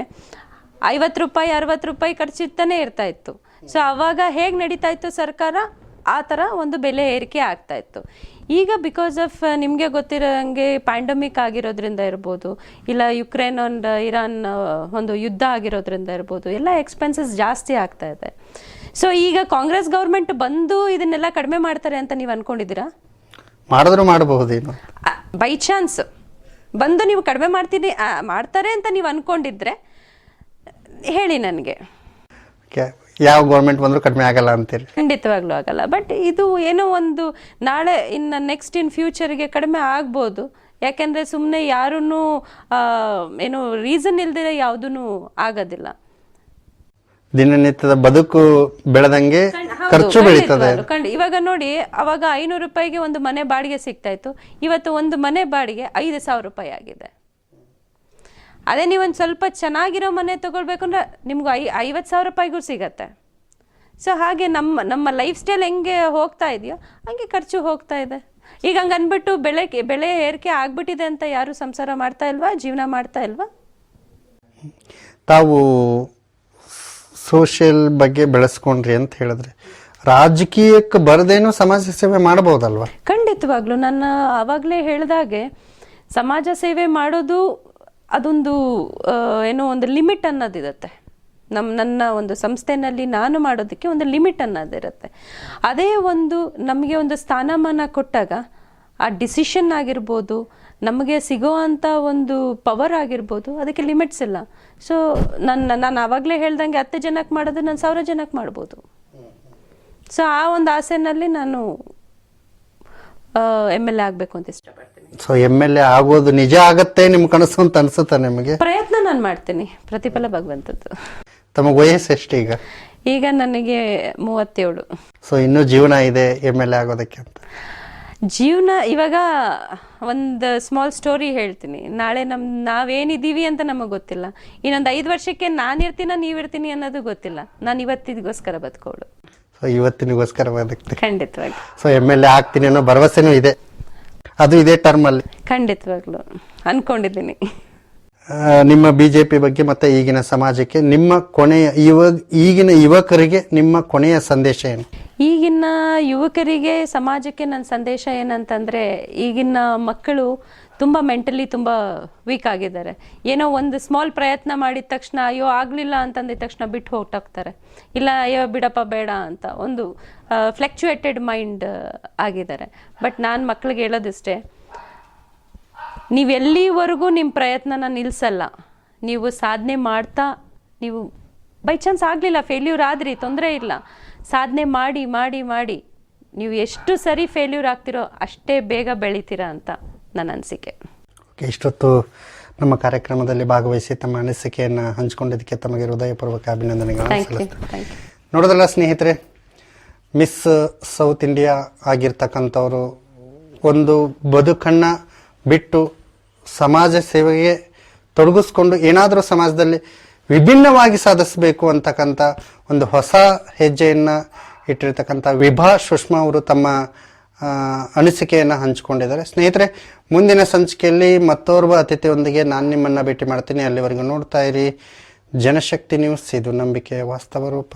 [SPEAKER 2] ಐವತ್ತು ರೂಪಾಯಿ, ಅರವತ್ತು ರೂಪಾಯಿ ಖರ್ಚಿತ್ತಾನೆ ಇರ್ತಾ ಇತ್ತು. ಸೊ ಅವಾಗ ಹೇಗೆ ನಡೀತಾ ಇತ್ತು ಸರ್ಕಾರ? ಆ ಥರ ಒಂದು ಬೆಲೆ ಏರಿಕೆ ಆಗ್ತಾ ಇತ್ತು. ಈಗ ಬಿಕಾಸ್ ಆಫ್ ನಿಮಗೆ ಗೊತ್ತಿರೋಂಗೆ ಪ್ಯಾಂಡಮಿಕ್ ಆಗಿರೋದ್ರಿಂದ ಇರ್ಬೋದು ಇಲ್ಲ ಯುಕ್ರೇನ್ ಒಂದು ಇರಾನ್ ಒಂದು ಯುದ್ಧ ಆಗಿರೋದ್ರಿಂದ ಇರ್ಬೋದು ಎಲ್ಲ ಎಕ್ಸ್ಪೆನ್ಸಸ್ ಜಾಸ್ತಿ ಆಗ್ತಾ ಇದೆ. ಸೊ ಈಗ ಕಾಂಗ್ರೆಸ್ ಗೌರ್ಮೆಂಟ್ ಬಂದು ಇದನ್ನೆಲ್ಲ ಕಡಿಮೆ ಮಾಡ್ತಾರೆ ಅಂತ ನೀವು ಅನ್ಕೊಂಡಿದ್ದೀರಾ?
[SPEAKER 1] ಮಾಡಿದ್ರು ಮಾಡಬಹುದೇನು.
[SPEAKER 2] ಬೈ ಚಾನ್ಸ್ ಬಂದು ನೀವು ಕಡಿಮೆ ಮಾಡ್ತೀನಿ ಆ, ಮಾಡ್ತಾರೆ ಅಂತ ನೀವು ಅನ್ಕೊಂಡಿದ್ರೆ ಹೇಳಿ ನನಗೆ.
[SPEAKER 1] ಯಾವ ಗೌರ್ಮೆಂಟ್ ಬಂದರೂ ಕಡಿಮೆ ಆಗಲ್ಲ ಅಂತೀರಿ?
[SPEAKER 2] ಖಂಡಿತವಾಗ್ಲೂ ಆಗಲ್ಲ. ಬಟ್ ಇದು ಏನೋ ಒಂದು ನಾಳೆ ಇನ್ನು ನೆಕ್ಸ್ಟ್ ಇನ್ ಫ್ಯೂಚರ್ಗೆ ಕಡಿಮೆ ಆಗ್ಬೋದು. ಯಾಕೆಂದ್ರೆ ಸುಮ್ಮನೆ ಯಾರೂ ಏನು ರೀಸನ್ ಇಲ್ದಿರ ಯಾವುದೂ ಆಗೋದಿಲ್ಲ.
[SPEAKER 1] ದಿನನಿತ್ಯದ ಬದುಕು ಬೆಳೆದಂಗೆ ಖರ್ಚು ಬೆಳೀತದೆ.
[SPEAKER 2] ಇವಾಗ ನೋಡಿ ಅವಾಗ ಐನೂರು ರೂಪಾಯಿಗೆ ಒಂದು ಮನೆ ಬಾಡಿಗೆ ಸಿಗ್ತಾ ಇತ್ತು. ಇವತ್ತು ಒಂದು ಮನೆ ಬಾಡಿಗೆ ಐದು ಸಾವಿರ ರೂಪಾಯಿ ಆಗಿದೆ. ಅದೇ ನೀವೊಂದು ಸ್ವಲ್ಪ ಚೆನ್ನಾಗಿರೋ ಮನೆ ತೊಗೊಳ್ಬೇಕಂದ್ರೆ ನಿಮ್ಗೆ ಐ ಐವತ್ತು ಸಾವಿರ ರೂಪಾಯಿಗೂ ಸಿಗತ್ತೆ. ಸೊ ಹಾಗೆ ನಮ್ಮ ನಮ್ಮ ಲೈಫ್ ಸ್ಟೈಲ್ ಹೆಂಗೆ ಹೋಗ್ತಾ ಇದೆಯೋ ಹಂಗೆ ಖರ್ಚು ಹೋಗ್ತಾ ಇದೆ. ಈಗ ಹಂಗೆ ಅಂದ್ಬಿಟ್ಟು ಬೆಳೆ ಬೆಳೆ ಏರಿಕೆ ಆಗ್ಬಿಟ್ಟಿದೆ ಅಂತ ಯಾರು ಸಂಸಾರ ಮಾಡ್ತಾ ಇಲ್ವಾ ಜೀವನ ಮಾಡ್ತಾ ಇಲ್ವಾ?
[SPEAKER 1] ತಾವು ಸೋಷಿಯಲ್ ಬಗ್ಗೆ ಬೆಳೆಸ್ಕೊಂಡ್ರಿ ಅಂತ ಹೇಳಿದ್ರೆ ರಾಜಕೀಯಕ್ಕೆ ಬರದೇನು ಸಮಾಜ ಸೇವೆ ಮಾಡಬಹುದಲ್ವಾ?
[SPEAKER 2] ಖಂಡಿತವಾಗ್ಲೂ. ನಾನು ಆವಾಗಲೇ ಹೇಳಿದಾಗೆ ಸಮಾಜ ಸೇವೆ ಮಾಡೋದು ಅದೊಂದು ಏನೋ ಒಂದು ಲಿಮಿಟ್ ಅನ್ನೋದಿರುತ್ತೆ. ನಮ್ಮ ನನ್ನ ಒಂದು ಸಂಸ್ಥೆನಲ್ಲಿ ನಾನು ಮಾಡೋದಕ್ಕೆ ಒಂದು ಲಿಮಿಟ್ ಅನ್ನೋದಿರುತ್ತೆ. ಅದೇ ಒಂದು ನಮಗೆ ಒಂದು ಸ್ಥಾನಮಾನ ಕೊಟ್ಟಾಗ, ಆ ಡಿಸಿಷನ್ ಆಗಿರ್ಬೋದು, ನಮಗೆ ಸಿಗೋ ಅಂಥ ಒಂದು ಪವರ್ ಆಗಿರ್ಬೋದು, ಅದಕ್ಕೆ ಲಿಮಿಟ್ಸ್ ಇಲ್ಲ. ಸೊ ನನ್ನ ನಾನು ಆವಾಗಲೇ ಹೇಳ್ದಂಗೆ ಹತ್ತು ಜನಕ್ಕೆ ಮಾಡೋದು, ನಾನು ಸಾವಿರ ಜನಕ್ಕೆ ಮಾಡ್ಬೋದು. ಸೊ, ಆ ಒಂದು ಆಸೆನಲ್ಲಿ ನಾನು ಎಂ ಎಲ್ ಎ ಆಗಬೇಕು ಅಂತ ಇಷ್ಟಪಡ್ತೀನಿ.
[SPEAKER 1] ಸೊ ಎಂ ಎಲ್ ಎ ಆಗೋದು ನಿಜ ಆಗತ್ತೆ ನಿಮ್ ಕನಸು ಅಂತ ಅನ್ಸುತ್ತೆ ನಿಮಗೆ?
[SPEAKER 2] ಪ್ರಯತ್ನ ನಾನು ಮಾಡ್ತೀನಿ ಪ್ರತಿಫಲ ಭಗವಂತದ್ದು.
[SPEAKER 1] ತಮಗೆ ವಯಸ್ಸು ಎಷ್ಟು ಈಗ?
[SPEAKER 2] ಈಗ ನನಗೆ ಮೂವತ್ತೇಳು.
[SPEAKER 1] ಸೊ ಇನ್ನೂ ಜೀವನ ಇದೆ ಎಂ ಎಲ್ ಎ ಆಗೋದಕ್ಕೆ ಅಂತ?
[SPEAKER 2] ಜೀವನ ಇವಾಗ ಒಂದು ಸ್ಮಾಲ್ ಸ್ಟೋರಿ ಹೇಳ್ತೀನಿ. ನಾಳೆ ನಮ್ ನಾವೇನಿದ್ದೀವಿ ಅಂತ ನಮಗೆ ಗೊತ್ತಿಲ್ಲ. ಇನ್ನೊಂದು ಐದು ವರ್ಷಕ್ಕೆ ನಾನು ಇರ್ತೀನ ನೀವು ಇರ್ತೀನಿ ಅನ್ನೋದು ಗೊತ್ತಿಲ್ಲ. ನಾನು ಇವತ್ತಿಗೋಸ್ಕರ ಬದುಕೋಳು.
[SPEAKER 1] ಸೊ ಇವತ್ತಿನಗೋಸ್ಕರ ಬದುಕ್ತೀನಿ.
[SPEAKER 2] ಖಂಡಿತವಾಗಿ.
[SPEAKER 1] ಸೊ ಎಂ ಎಲ್ ಎ ಆಗ್ತೀನಿ ಅನ್ನೋ ಭರವಸೆನೂ ಇದೆ. ಅದು ಇದೇ ಟರ್ಮ್ ಅಲ್ಲಿ?
[SPEAKER 2] ಖಂಡಿತವಾಗ್ಲು. ಅನ್ಕೊಂಡಿದ್ದೀನಿ.
[SPEAKER 1] ಆ, ನಿಮ್ಮ ಬಿಜೆಪಿ ಬಗ್ಗೆ ಮತ್ತೆ ಈಗಿನ ಸಮಾಜಕ್ಕೆ ನಿಮ್ಮ ಕೊನೆಯ ಯುವ ಈಗಿನ ಯುವಕರಿಗೆ ನಿಮ್ಮ ಕೊನೆಯ ಸಂದೇಶ ಏನು?
[SPEAKER 2] ಈಗಿನ ಯುವಕರಿಗೆ ಸಮಾಜಕ್ಕೆ ನನ್ನ ಸಂದೇಶ ಏನಂತಂದರೆ ಈಗಿನ ಮಕ್ಕಳು ತುಂಬ ಮೆಂಟಲಿ ತುಂಬ ವೀಕ್ ಆಗಿದ್ದಾರೆ. ಏನೋ ಒಂದು ಸ್ಮಾಲ್ ಪ್ರಯತ್ನ ಮಾಡಿದ ತಕ್ಷಣ, ಅಯ್ಯೋ, ಆಗಲಿಲ್ಲ ಅಂತಂದಿದ ತಕ್ಷಣ ಬಿಟ್ಟು ಹೊರಟೋಗ್ತಾರೆ. ಇಲ್ಲ, ಅಯ್ಯೋ, ಬಿಡಪ್ಪ, ಬೇಡ ಅಂತ ಒಂದು ಫ್ಲೆಕ್ಚುಯೇಟೆಡ್ ಮೈಂಡ್ ಆಗಿದ್ದಾರೆ. ಬಟ್ ನಾನು ಮಕ್ಳಿಗೆ ಹೇಳೋದಿಷ್ಟೇ, ನೀವೆಲ್ಲಿವರೆಗೂ ನಿಮ್ಮ ಪ್ರಯತ್ನನ ನಿಲ್ಲಿಸಲ್ಲ ನೀವು ಸಾಧನೆ ಮಾಡ್ತಾ, ನೀವು ಬೈ ಚಾನ್ಸ್ ಆಗಲಿಲ್ಲ ಫೇಲ್ಯೂರ್ ಆದ್ರಿ, ತೊಂದರೆ ಇಲ್ಲ. ಸಾಧನೆ ಮಾಡಿ ಮಾಡಿ ಮಾಡಿ, ನೀವು ಎಷ್ಟು ಸರಿ ಫೇಲ್ಯೂರ್ ಆಗ್ತಿರೋ ಅಷ್ಟೇ ಬೇಗ ಬೆಳಿತೀರಾ ಅಂತ. ನನ್ನ ಅನಿಸಿಕೆ.
[SPEAKER 1] ಇಷ್ಟೊತ್ತು ನಮ್ಮ ಕಾರ್ಯಕ್ರಮದಲ್ಲಿ ಭಾಗವಹಿಸಿ ತಮ್ಮ ಅನಿಸಿಕೆಯನ್ನು ಹಂಚಿಕೊಂಡಿದ್ದಕ್ಕೆ ತಮಗೆ ಹೃದಯಪೂರ್ವಕ
[SPEAKER 2] ಅಭಿನಂದನೆಗಳು
[SPEAKER 1] ನೋಡೋದಲ್ಲ ಸ್ನೇಹಿತರೆ ಮಿಸ್ ಸೌತ್ ಇಂಡಿಯಾ ಆಗಿರ್ತಕ್ಕಂಥವರು ಒಂದು ಬದುಕನ್ನು ಬಿಟ್ಟು ಸಮಾಜ ಸೇವೆಗೆ ತೊಡಗಿಸ್ಕೊಂಡು ಏನಾದರೂ ಸಮಾಜದಲ್ಲಿ ವಿಭಿನ್ನವಾಗಿ ಸಾಧಿಸಬೇಕು ಅಂತಕ್ಕಂಥ ಒಂದು ಹೊಸ ಹೆಜ್ಜೆಯನ್ನು ಇಟ್ಟಿರ್ತಕ್ಕಂಥ ವಿಭಾ ಸುಷ್ಮಾ ಅವರು ತಮ್ಮ ಅನಿಸಿಕೆಯನ್ನು ಹಂಚಿಕೊಂಡಿದ್ದಾರೆ. ಸ್ನೇಹಿತರೆ, ಮುಂದಿನ ಸಂಚಿಕೆಯಲ್ಲಿ ಮತ್ತೋರ್ವ ಅತಿಥಿಯೊಂದಿಗೆ ನಾನು ನಿಮ್ಮನ್ನು ಭೇಟಿ ಮಾಡ್ತೀನಿ. ಅಲ್ಲಿವರೆಗೂ ನೋಡ್ತಾ ಇರಿ. ಜನಶಕ್ತಿ ನ್ಯೂಸ್, ಇದು ನಂಬಿಕೆ ವಾಸ್ತವ ರೂಪ.